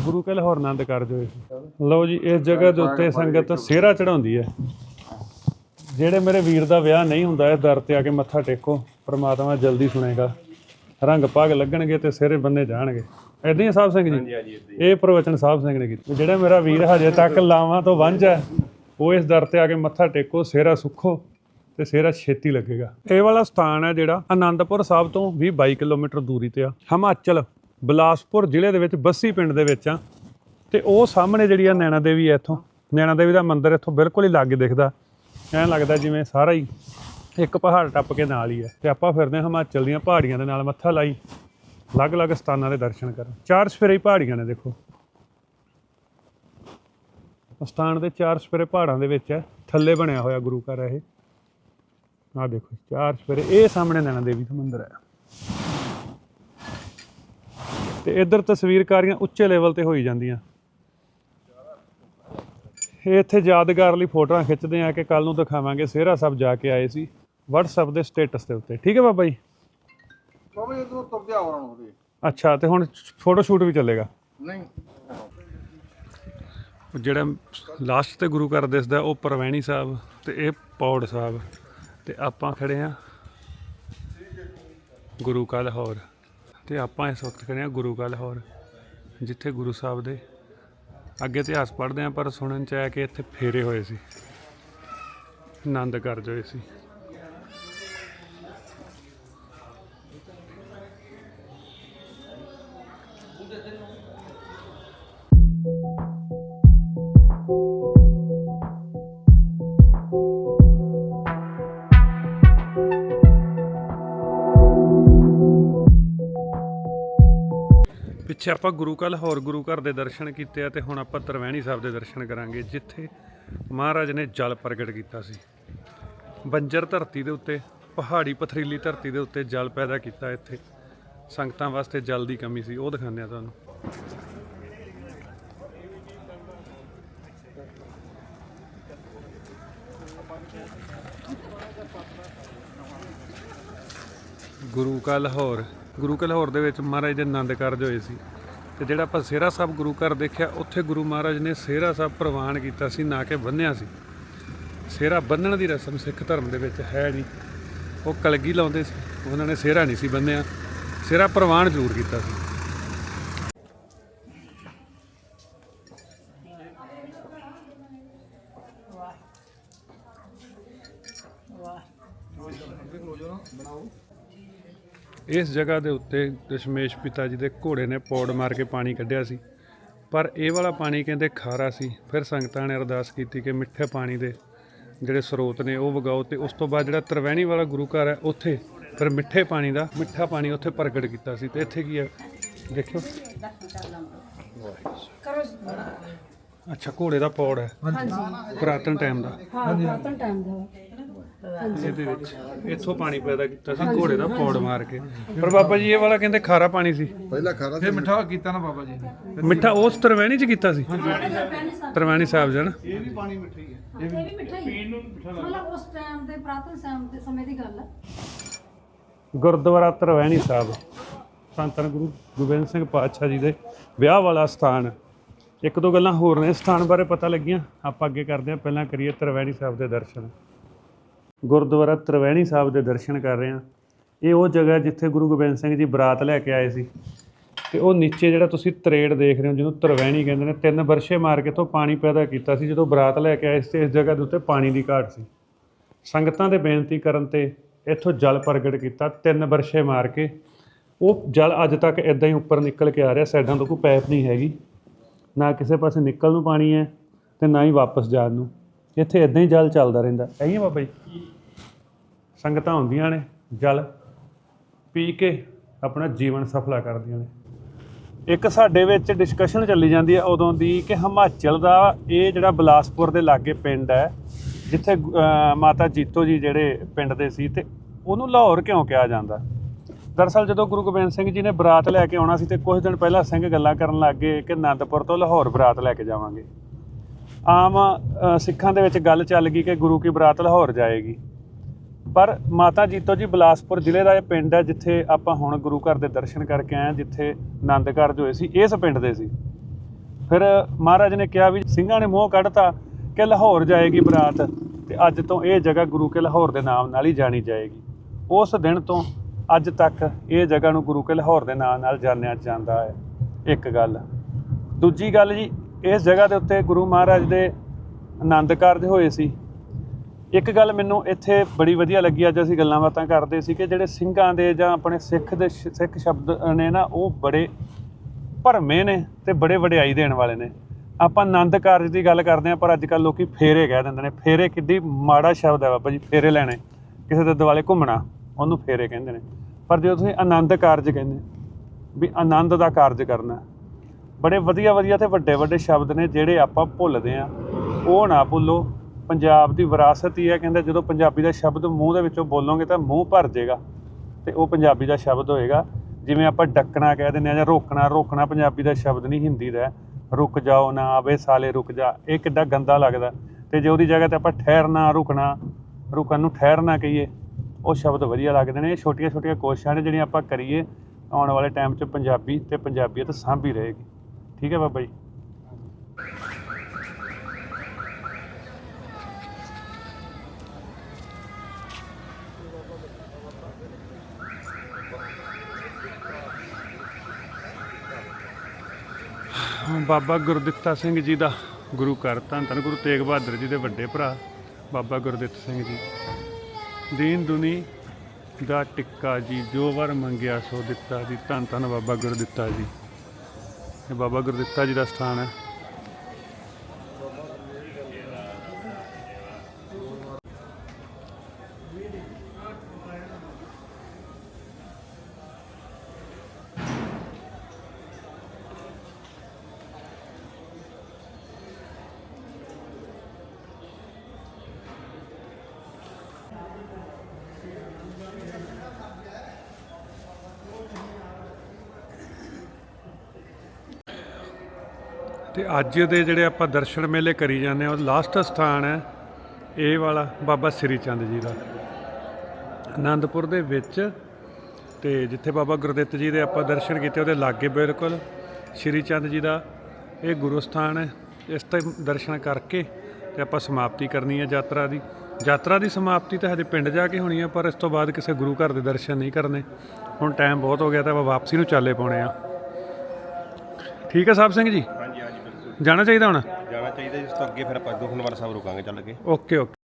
ਗੁਰੂ ਕਾ ਲਾਹੌਰ ਆਨੰਦ ਕਰਦੇ ਹੋਏ ਸੀ। ਲਓ ਜੀ, ਇਸ ਜਗ੍ਹਾ ਦੇ ਉੱਤੇ ਸੰਗਤ ਸਿਹਰਾ ਚੜਾਉਂਦੀ ਹੈ। ਜਿਹੜੇ ਮੇਰੇ ਵੀਰ ਦਾ ਵਿਆਹ ਨਹੀਂ ਹੁੰਦਾ ਇਸ ਦਰ ਤੇ ਆ ਕੇ ਮੱਥਾ ਟੇਕੋ ਪ੍ਰਮਾਤਮਾ ਜਲਦੀ ਸੁਣੇਗਾ। ਰੰਗ ਭਾਗ ਲੱਗਣਗੇ ਤੇ ਸਿਹਰੇ ਬੰਨੇ ਜਾਣਗੇ। ਐਦਾਂ ਹੀ ਸਾਹਿਬ ਸਿੰਘ ਜੀ? ਇਹ ਪ੍ਰਵਚਨ ਸਾਹਿਬ ਸਿੰਘ ਨੇ ਕੀਤਾ। ਜਿਹੜਾ ਮੇਰਾ ਵੀਰ ਹਜੇ ਤੱਕ ਲਾਵਾਂ ਤੋਂ ਵਾਂਝਾ ਹੈ, ਉਹ ਇਸ ਦਰ ਤੇ ਆ ਕੇ ਮੱਥਾ ਟੇਕੋ ਸਿਹਰਾ ਸੁੱਖੋ ਤੇ ਸਿਹਰਾ ਛੇਤੀ ਲੱਗੇਗਾ। ਇਹ ਵਾਲਾ ਸਥਾਨ ਹੈ ਜਿਹੜਾ ਆਨੰਦਪੁਰ ਸਾਹਿਬ ਤੋਂ ਵੀ 22 ਕਿਲੋਮੀਟਰ ਦੂਰੀ ਤੇ ਆ। ਹਿਮਾਚਲ ਬਿਲਾਸਪੁਰ ਜ਼ਿਲ੍ਹੇ ਦੇ ਵਿੱਚ ਬੱਸੀ ਪਿੰਡ ਦੇ ਵਿੱਚ ਆ। ਤੇ ਉਹ ਸਾਹਮਣੇ ਜਿਹੜੀ ਆ ਨੈਣਾ ਦੇਵੀ ਹੈ ਇੱਥੋਂ। ਨੈਣਾ ਦੇਵੀ ਦਾ ਮੰਦਿਰ ਇੱਥੋਂ ਬਿਲਕੁਲ ਹੀ ਲਾਗੇ ਦਿਖਦਾ। ਐਂ ਲੱਗਦਾ ਜਿਵੇਂ ਸਾਰਾ ਹੀ ਇੱਕ ਪਹਾੜ ਟੱਪ ਕੇ ਨਾਲ ਹੀ ਹੈ ਤੇ ਆਪਾਂ ਫਿਰਦੇ ਹਾਂ ਹਿਮਾਚਲ ਦੀਆਂ ਪਹਾੜੀਆਂ ਦੇ ਨਾਲ ਮੱਥਾ ਲਾਈ, ਅਲੱਗ-ਅਲੱਗ ਸਥਾਨਾਂ ਦੇ ਦਰਸ਼ਨ ਕਰਨ। ਚਾਰ ਸਫੇਰੇ ਹੀ ਪਹਾੜੀਆਂ ਨੇ ਦੇਖੋ। ਸਥਾਨ ਦੇ ਚਾਰ ਸਫੇਰੇ ਪਹਾੜਾਂ ਦੇ ਵਿੱਚ ਹੈ। ਥੱਲੇ ਬਣਿਆ ਹੋਇਆ ਗੁਰੂ ਘਰ ਹੈ ਇਹ। ਆਹ ਦੇਖੋ ਚਾਰ ਸਫੇਰੇ। ਇਹ ਸਾਹਮਣੇ ਨੈਣਾ ਦੇਵੀ ਦਾ ਮੰਦਿਰ ਹੈ। ਤੇ ਇੱਧਰ ਤਸਵੀਰਕਾਰੀਆਂ ਉੱਚੇ ਲੈਵਲ ਤੇ ਹੋਈ ਜਾਂਦੀਆਂ। ਇਹ ਇੱਥੇ ਯਾਦਗਾਰ ਲਈ ਫੋਟੋਆਂ ਖਿੱਚਦੇ ਆ ਕਿ ਕੱਲ ਨੂੰ ਦਿਖਾਵਾਂਗੇ ਸਿਹਰਾ ਸਾਹਿਬ ਜਾ ਕੇ ਆਏ ਸੀ WhatsApp ਦੇ ਸਟੇਟਸ ਦੇ ਉੱਤੇ। ਠੀਕ ਹੈ ਬਾਬਾ ਜੀ? ਬਾਬਾ ਜੀ ਇਧਰੋਂ ਤੁਰਦੇ ਆਵਰਾਂ ਉਹਦੇ ਅੱਛਾ ਤੇ ਹੁਣ ਫੋਟੋ ਸ਼ੂਟ ਵੀ ਚੱਲੇਗਾ? ਨਹੀਂ। ਜਿਹੜਾ ਲਾਸਟ ਤੇ ਗੁਰੂ ਘਰ ਦਿਸਦਾ ਉਹ ਪਰਵੈਣੀ ਸਾਹਿਬ ਤੇ ਇਹ ਪੌੜ ਸਾਹਿਬ। ਤੇ ਆਪਾਂ ਖੜੇ ਆ ਗੁਰੂ ਕਾ ਲਾਹੌਰ। ਤੇ ਆਪਾਂ ਇਸ ਵਕਤ ਖੜੇ ਆ ਗੁਰੂ ਕਾ ਲਾਹੌਰ ਜਿੱਥੇ ਗੁਰੂ ਸਾਹਿਬ ਦੇ ਅੱਗੇ ਇਤਿਹਾਸ ਪੜ੍ਹਦੇ ਆ ਪਰ ਸੁਣਨ ਚ ਆਇਆ ਕਿ ਇੱਥੇ ਫੇਰੇ ਹੋਏ ਸੀ, ਆਨੰਦ ਕਾਰਜ ਹੋਏ ਸੀ। ਪਿੱਛੇ ਆਪਾਂ ਗੁਰੂ ਕਾ ਲਾਹੌਰ ਗੁਰੂ ਘਰ ਦੇ ਦਰਸ਼ਨ ਕੀਤੇ ਆ ਤੇ ਹੁਣ ਆਪਾਂ ਤਰਵੈਣੀ ਸਾਹਿਬ ਦੇ ਦਰਸ਼ਨ ਕਰਾਂਗੇ, ਜਿੱਥੇ ਮਹਾਰਾਜ ਨੇ ਜਲ ਪ੍ਰਗਟ ਕੀਤਾ ਸੀ। ਬੰਜਰ ਧਰਤੀ ਦੇ ਉੱਤੇ, ਪਹਾੜੀ ਪਥਰੀਲੀ ਧਰਤੀ ਦੇ ਉੱਤੇ ਜਲ ਪੈਦਾ ਕੀਤਾ ਇੱਥੇ। ਸੰਗਤਾਂ ਵਾਸਤੇ ਜਲ ਦੀ ਕਮੀ ਸੀ, ਉਹ ਦਿਖਾਉਂਦੇ ਆ ਤੁਹਾਨੂੰ। ਗੁਰੂ ਕਾ ਲਾਹੌਰ ਗੁਰੂ ਕਾ ਲਾਹੌਰ ਦੇ ਵਿੱਚ ਮਹਾਰਾਜ ਦੇ ਆਨੰਦ ਕਾਰਜ ਹੋਏ ਸੀ। ਤੇ ਜਿਹੜਾ ਆਪਾਂ ਸੇਰਾ ਸਾਹਿਬ ਗੁਰੂ ਘਰ ਦੇਖਿਆ, ਉੱਥੇ ਗੁਰੂ ਮਹਾਰਾਜ ਨੇ ਸੇਰਾ ਸਾਹਿਬ ਪ੍ਰਵਾਨ ਕੀਤਾ ਸੀ, ਨਾ ਕਿ ਬੰਨਿਆ ਸੀ। ਸੇਰਾ ਬੰਨਣ ਦੀ ਰਸਮ ਸਿੱਖ ਧਰਮ ਦੇ ਵਿੱਚ ਹੈ ਨਹੀਂ। ਉਹ ਕਲਗੀ ਲਾਉਂਦੇ ਸੀ, ਉਹਨਾਂ ਨੇ ਸੇਰਾ ਨਹੀਂ ਸੀ ਬੰਨਿਆ। ਸੇਰਾ ਪ੍ਰਵਾਨ ਜ਼ਰੂਰ ਕੀਤਾ ਸੀ। ਇਸ ਜਗ੍ਹਾ ਦੇ ਉੱਤੇ ਦਸ਼ਮੇਸ਼ ਪਿਤਾ ਜੀ ਦੇ ਘੋੜੇ ਨੇ ਪੌੜ ਮਾਰ ਕੇ ਪਾਣੀ ਕੱਢਿਆ ਸੀ। ਪਰ ਇਹ ਵਾਲਾ ਪਾਣੀ ਕਹਿੰਦੇ ਖਾਰਾ ਸੀ। ਫਿਰ ਸੰਗਤਾਂ ਨੇ ਅਰਦਾਸ ਕੀਤੀ ਕਿ ਮਿੱਠੇ ਪਾਣੀ ਦੇ ਜਿਹੜੇ ਸਰੋਤ ਨੇ ਉਹ ਵਗਾਓ ਤੇ ਉਸ ਤੋਂ ਬਾਅਦ ਜਿਹੜਾ ਤਰਵੈਣੀ ਵਾਲਾ ਗੁਰੂ ਘਰ ਹੈ ਉੱਥੇ ਫਿਰ ਮਿੱਠੇ ਪਾਣੀ ਦਾ ਮਿੱਠਾ ਪਾਣੀ ਉੱਥੇ ਪ੍ਰਗਟ ਕੀਤਾ ਸੀ। ਤੇ ਇੱਥੇ ਕੀ ਹੈ? ਦੇਖਿਓ। ਅੱਛਾ ਘੋੜੇ ਦਾ ਪੌੜ ਹੈ। ਪੁਰਾਤਨ ਟਾਈਮ ਦਾ। ਹਾਂ ਪੁਰਾਤਨ ਟਾਈਮ ਦਾ। ਇਹਦੇ ਵਿੱਚ ਇੱਥੋਂ ਪਾਣੀ ਪੈਦਾ ਕੀਤਾ ਸੀ ਘੋੜੇ ਦਾ ਪੌੜ ਮਾਰ ਕੇ। ਪਰ ਬਾਬਾ ਜੀ ਇਹ ਵਾਲਾ ਕਹਿੰਦੇ ਖਾਰਾ ਪਾਣੀ ਸੀ। ਫਿਰ ਮਿੱਠਾ ਕੀਤਾ ਨਾ ਬਾਬਾ ਜੀ ਨੇ। ਮਿੱਠਾ ਉਸ ਤਰਵੈਣੀ ਚ ਕੀਤਾ ਸੀ? ਤਰਵੈਣੀ ਸਾਹਿਬ ਜਨ। ਇਹ ਵੀ ਪਾਣੀ ਮਿੱਠਾ ਹੀ ਹੈ। ਇਹ ਵੀ ਮਿੱਠਾ ਹੀ ਮਤਲਬ ਉਸ ਟਾਈਮ ਤੇ ਪ੍ਰਾਤਨ ਸਮੇਂ ਦੇ ਸਮੇਂ ਦੀ ਗੱਲ ਹੈ। ਗੁਰਦੁਆਰਾ ਤਰਵੈਣੀ ਸਾਹਿਬ। ਧੰਨ ਗੁਰੂ ਗੋਬਿੰਦ ਸਿੰਘ ਪਾਤਸ਼ਾਹ ਜੀ ਦੇ ਵਿਆਹ ਵਾਲਾ ਸਥਾਨ। ਇੱਕ ਦੋ ਗੱਲਾਂ ਹੋਰ ਨੇ ਸਥਾਨ ਬਾਰੇ ਪਤਾ ਲੱਗੀਆਂ। ਆਪਾਂ ਅੱਗੇ ਕਰਦੇ ਹਾਂ। ਪਹਿਲਾਂ ਕਰੀਏ ਤਰਵੈਣੀ ਸਾਹਿਬ ਦੇ ਦਰਸ਼ਨ। ਗੁਰਦੁਆਰਾ ਤਰਵੈਣੀ ਸਾਹਿਬ ਦੇ ਦਰਸ਼ਨ ਕਰ ਰਹੇ ਹਾਂ। ਇਹ ਉਹ ਜਗ੍ਹਾ ਜਿੱਥੇ ਗੁਰੂ ਗੋਬਿੰਦ ਸਿੰਘ ਜੀ ਬਰਾਤ ਲੈ ਕੇ ਆਏ ਸੀ। ਤੇ ਉਹ ਨੀਚੇ ਜਿਹੜਾ ਤੁਸੀਂ ਤਰੇੜ ਦੇਖ ਰਹੇ ਹੋ, ਜਿਹਨੂੰ ਤਰਵੈਣੀ ਕਹਿੰਦੇ ਨੇ, ਤਿੰਨ ਵਰਸ਼ੇ ਮਾਰ ਕੇ ਤੋਂ ਪਾਣੀ ਪੈਦਾ ਕੀਤਾ ਸੀ, ਜਦੋਂ ਬਰਾਤ ਲੈ ਕੇ ਆਏ ਸੀ ਤੇ ਇਸ ਜਗ੍ਹਾ ਦੇ ਉੱਤੇ ਪਾਣੀ ਦੀ ਘਾਟ ਸੀ। ਸੰਗਤਾਂ ਦੇ ਬੇਨਤੀ ਕਰਨ ਤੇ ਇੱਥੋਂ ਜਲ ਪ੍ਰਗਟ ਕੀਤਾ, ਤਿੰਨ ਵਰਸ਼ੇ ਮਾਰ ਕੇ। ਉਹ ਜਲ ਅੱਜ ਤੱਕ ਇਦਾਂ ਹੀ ਉੱਪਰ ਨਿਕਲ ਕੇ ਆ ਰਿਹਾ, ਸਾਈਡਾਂ ਤੋਂ ਕੋਈ ਪੈਪ ਨਹੀਂ ਹੈਗੀ। ਨਾ ਕਿਸੇ ਪਾਸੇ ਨਿਕਲ ਨੂੰ ਪਾਣੀ ਹੈ ਤੇ ਨਾ ਹੀ ਵਾਪਸ ਜਾਣ ਨੂੰ। ਇੱਥੇ ਇਦਾਂ ਹੀ ਜਲ ਚੱਲਦਾ ਰਹਿੰਦਾ। ਐਂ ਬਾਬਾ ਜੀ? ਸੰਗਤਾਂ ਹੁੰਦੀਆਂ ਨੇ ਜਲ ਪੀ ਕੇ ਆਪਣਾ ਜੀਵਨ ਸਫਲਾ ਕਰਦੀਆਂ ਨੇ। ਇੱਕ ਸਾਡੇ ਵਿੱਚ ਡਿਸਕਸ਼ਨ ਚੱਲੀ ਜਾਂਦੀ ਹੈ ਉਦੋਂ ਦੀ ਕਿ ਹਿਮਾਚਲ ਦਾ ਇਹ ਜਿਹੜਾ ਬਿਲਾਸਪੁਰ ਦੇ ਲਾਗੇ ਪਿੰਡ ਹੈ ਜਿੱਥੇ ਅਹ, ਮਾਤਾ ਜੀਤੋ ਜੀ ਜਿਹੜੇ ਪਿੰਡ ਦੇ ਸੀ ਤੇ ਉਹਨੂੰ ਲਾਹੌਰ ਕਿਉਂ ਕਿਹਾ ਜਾਂਦਾ? ਦਰਅਸਲ ਜਦੋਂ ਗੁਰੂ ਗੋਬਿੰਦ ਸਿੰਘ ਜੀ ਨੇ ਬਰਾਤ ਲੈ ਕੇ ਆਉਣਾ ਸੀ ਤੇ ਕੁਝ ਦਿਨ ਪਹਿਲਾਂ ਸਿੰਘ ਗੱਲਾਂ ਕਰਨ ਲੱਗ ਗਏ ਕਿ ਆਨੰਦਪੁਰ ਤੋਂ ਲਾਹੌਰ ਬਰਾਤ ਲੈ ਕੇ ਜਾਵਾਂਗੇ। ਆਮ ਸਿੱਖਾਂ ਦੇ ਵਿੱਚ ਗੱਲ ਚੱਲ ਗਈ ਕਿ ਗੁਰੂ ਕੀ ਬਰਾਤ ਲਾਹੌਰ ਜਾਏਗੀ। ਪਰ ਮਾਤਾ ਜੀਤੋ ਜੀ, ਬਿਲਾਸਪੁਰ ਜ਼ਿਲ੍ਹੇ ਦਾ ਇਹ ਪਿੰਡ ਹੈ ਜਿੱਥੇ ਆਪਾਂ ਹੁਣ ਗੁਰੂ ਘਰ ਦੇ ਦਰਸ਼ਨ ਕਰਕੇ ਆਏ ਹਾਂ, ਜਿੱਥੇ ਆਨੰਦ ਕਾਰਜ ਹੋਏ ਸੀ, ਇਸ ਪਿੰਡ ਦੇ ਸੀ। ਫਿਰ ਮਹਾਰਾਜ ਨੇ ਕਿਹਾ ਵੀ ਸਿੰਘਾਂ ਨੇ ਮੋਹ ਕੱਢਤਾ ਕਿ ਲਾਹੌਰ ਜਾਏਗੀ ਬਰਾਤ ਤੇ ਅੱਜ ਤੋਂ ਇਹ ਜਗ੍ਹਾ ਗੁਰੂ ਕੇ ਲਾਹੌਰ ਦੇ ਨਾਮ ਨਾਲ ਹੀ ਜਾਣੀ ਜਾਏਗੀ। ਉਸ ਦਿਨ ਤੋਂ ਅੱਜ ਤੱਕ ਇਹ ਜਗ੍ਹਾ ਨੂੰ ਗੁਰੂ ਕੇ ਲਾਹੌਰ ਦੇ ਨਾਮ ਨਾਲ ਜਾਣਿਆ ਜਾਂਦਾ ਹੈ। ਇੱਕ ਗੱਲ। ਦੂਜੀ ਗੱਲ ਜੀ, ਇਸ ਜਗ੍ਹਾ ਦੇ ਉੱਤੇ ਗੁਰੂ ਮਹਾਰਾਜ ਦੇ ਆਨੰਦ ਕਾਰਜ ਹੋਏ ਸੀ। ਇੱਕ ਗੱਲ ਮੈਨੂੰ ਇੱਥੇ ਬੜੀ ਵਧੀਆ ਲੱਗੀ, ਅੱਜ ਅਸੀਂ ਗੱਲਾਂ ਬਾਤਾਂ ਕਰਦੇ ਸੀ ਕਿ ਜਿਹੜੇ ਸਿੰਘਾਂ ਦੇ ਜਾਂ ਆਪਣੇ ਸਿੱਖ ਦੇ ਸਿੱਖ ਸ਼ਬਦ ਨੇ ਨਾ, ਉਹ ਬੜੇ ਭਰਮੇ ਨੇ ਤੇ ਬੜੇ ਵਡਿਆਈ ਦੇਣ ਵਾਲੇ ਨੇ। ਆਪਾਂ ਆਨੰਦ ਕਾਰਜ ਦੀ ਗੱਲ ਕਰਦੇ ਹਾਂ, ਪਰ ਅੱਜ ਕੱਲ ਲੋਕੀ ਫੇਰੇ ਕਹਿ ਦਿੰਦੇ ਨੇ, ਫੇਰੇ ਕਿੱਡੀ ਮਾੜਾ ਸ਼ਬਦ ਹੈ ਬਾਬਾ ਜੀ, ਫੇਰੇ ਲੈਣੇ, ਕਿਸੇ ਦੇ ਦਿਵਾਲੇ ਘੁੰਮਣਾ, ਉਹਨੂੰ ਫੇਰੇ ਕਹਿੰਦੇ ਨੇ। ਪਰ ਜਦੋਂ ਤੁਸੀਂ ਆਨੰਦ ਕਾਰਜ ਕਹਿੰਦੇ, ਵੀ ਆਨੰਦ ਦਾ ਕਾਰਜ ਕਰਨਾ, ਬੜੇ ਵਧੀਆ ਵਧੀਆ ਤੇ ਵੱਡੇ ਵੱਡੇ ਸ਼ਬਦ ਨੇ ਜਿਹੜੇ ਆਪਾਂ ਭੁੱਲਦੇ ਆ ਉਹ ਨਾ ਭੁੱਲੋ। ਪੰਜਾਬ ਦੀ ਵਿਰਾਸਤ ਹੀ ਹੈ, ਕਹਿੰਦੇ ਜਦੋਂ ਪੰਜਾਬੀ ਦਾ ਸ਼ਬਦ ਮੂੰਹ ਦੇ ਵਿੱਚੋਂ ਬੋਲੋਗੇ ਤਾਂ ਮੂੰਹ ਭਰ ਜਾਏਗਾ ਤੇ ਉਹ ਪੰਜਾਬੀ ਦਾ ਸ਼ਬਦ ਹੋਏਗਾ। ਜਿਵੇਂ ਆਪਾਂ ਡੱਕਣਾ ਕਹਿ ਦਿੰਦੇ ਆ ਜਾਂ ਰੋਕਣਾ ਰੋਕਣਾ ਪੰਜਾਬੀ ਦਾ ਸ਼ਬਦ ਨਹੀਂ, ਹਿੰਦੀ ਦਾ ਰੁਕ ਜਾਓ ਨਾ ਆਵੇ ਸਾਲੇ, ਰੁਕ ਜਾ। ਇਹ ਕਿੱਡਾ ਗੰਦਾ ਲੱਗਦਾ। ਤੇ ਜੇ ਉਹਦੀ ਜਗ੍ਹਾ ਤੇ ਆਪਾਂ ਠਹਿਰਨਾ, ਰੁਕਣਾ, ਰੁਕਣ ਨੂੰ ਠਹਿਰਨਾ ਕਹੀਏ, ਉਹ ਸ਼ਬਦ ਵਧੀਆ ਲੱਗਦੇ ਨੇ। ਇਹ ਛੋਟੀਆਂ ਛੋਟੀਆਂ ਕੋਸ਼ਿਸ਼ਾਂ ਨੇ ਜਿਹੜੀਆਂ ਆਪਾਂ ਕਰੀਏ, ਆਉਣ ਵਾਲੇ ਟਾਈਮ 'ਚ ਪੰਜਾਬੀ ਤੇ ਪੰਜਾਬੀਅਤ ਸਾਂਭੀ ਰਹੇਗੀ। ਠੀਕ ਹੈ ਬਾਬਾ ਜੀ? ਬਾਬਾ ਗੁਰਦਿੱਤਾ ਸਿੰਘ ਜੀ ਦਾ ਗੁਰੂ ਘਰ ਧੰਨ ਧੰਨ ਗੁਰੂ ਤੇਗ ਬਹਾਦਰ ਜੀ ਦੇ ਵੱਡੇ ਭਰਾ ਬਾਬਾ ਗੁਰਦਿੱਤ ਸਿੰਘ ਜੀ। ਦੀਨ ਦੁਨੀ ਦਾ ਟਿੱਕਾ ਜੀ, ਜੋ ਵਰ ਮੰਗਿਆ ਸੋ ਦਿੱਤਾ ਜੀ। ਧੰਨ ਧੰਨ ਬਾਬਾ ਗੁਰਦਿੱਤਾ ਜੀ। ਇਹ ਬਾਬਾ ਗੁਰਦਿੱਤਾ ਜੀ ਦਾ ਸਥਾਨ ਹੈ। ਤੇ ਅੱਜ ਦੇ ਜਿਹੜੇ ਆਪਾਂ ਦਰਸ਼ਨ ਮੇਲੇ ਕਰੀ ਜਾਂਦੇ ਆ ਉਹ ਲਾਸਟ ਸਥਾਨ ਹੈ ਇਹ ਵਾਲਾ, ਬਾਬਾ ਸ੍ਰੀ ਚੰਦ ਜੀ ਦਾ। ਆਨੰਦਪੁਰ ਦੇ ਵਿੱਚ ਤੇ ਜਿੱਥੇ ਬਾਬਾ ਗੁਰਦਿੱਤ ਜੀ ਦੇ ਆਪਾਂ ਦਰਸ਼ਨ ਕੀਤੇ, ਉਹਦੇ ਲਾਗੇ ਬਿਲਕੁਲ ਸ੍ਰੀ ਚੰਦ ਜੀ ਦਾ ਇਹ ਗੁਰੂ ਸਥਾਨ ਹੈ। ਇਸ ਤੇ ਦਰਸ਼ਨ ਕਰਕੇ ਤੇ ਆਪਾਂ ਸਮਾਪਤੀ ਕਰਨੀ ਹੈ ਯਾਤਰਾ ਦੀ। ਯਾਤਰਾ ਦੀ ਸਮਾਪਤੀ ਤਾਂ ਹਜੇ ਪਿੰਡ ਜਾ ਕੇ ਹੋਣੀ ਹੈ, ਪਰ ਇਸ ਤੋਂ ਬਾਅਦ ਕਿਸੇ ਗੁਰੂ ਘਰ ਦੇ ਦਰਸ਼ਨ ਨਹੀਂ ਕਰਨੇ। ਹੁਣ ਟਾਈਮ ਬਹੁਤ ਹੋ ਗਿਆ, ਤਾਂ ਆਪਾਂ ਵਾਪਸੀ ਨੂੰ ਚਾਲੇ ਪਾਉਣੇ ਆ ਠੀਕ ਹੈ ਸਾਹਿਬ ਸਿੰਘ ਜੀ? ਜਾਣਾ ਚਾਹੀਦਾ ਹੁਣ? ਜਾਣਾ ਚਾਹੀਦਾ ਜਿਸ ਤੋਂ ਅੱਗੇ ਫਿਰ ਆਪਾਂ ਦੁਖਨਵਾਰ ਸਾਹਿਬ ਰੁਕਾਂਗੇ ਚੱਲ ਕੇ। Okay okay.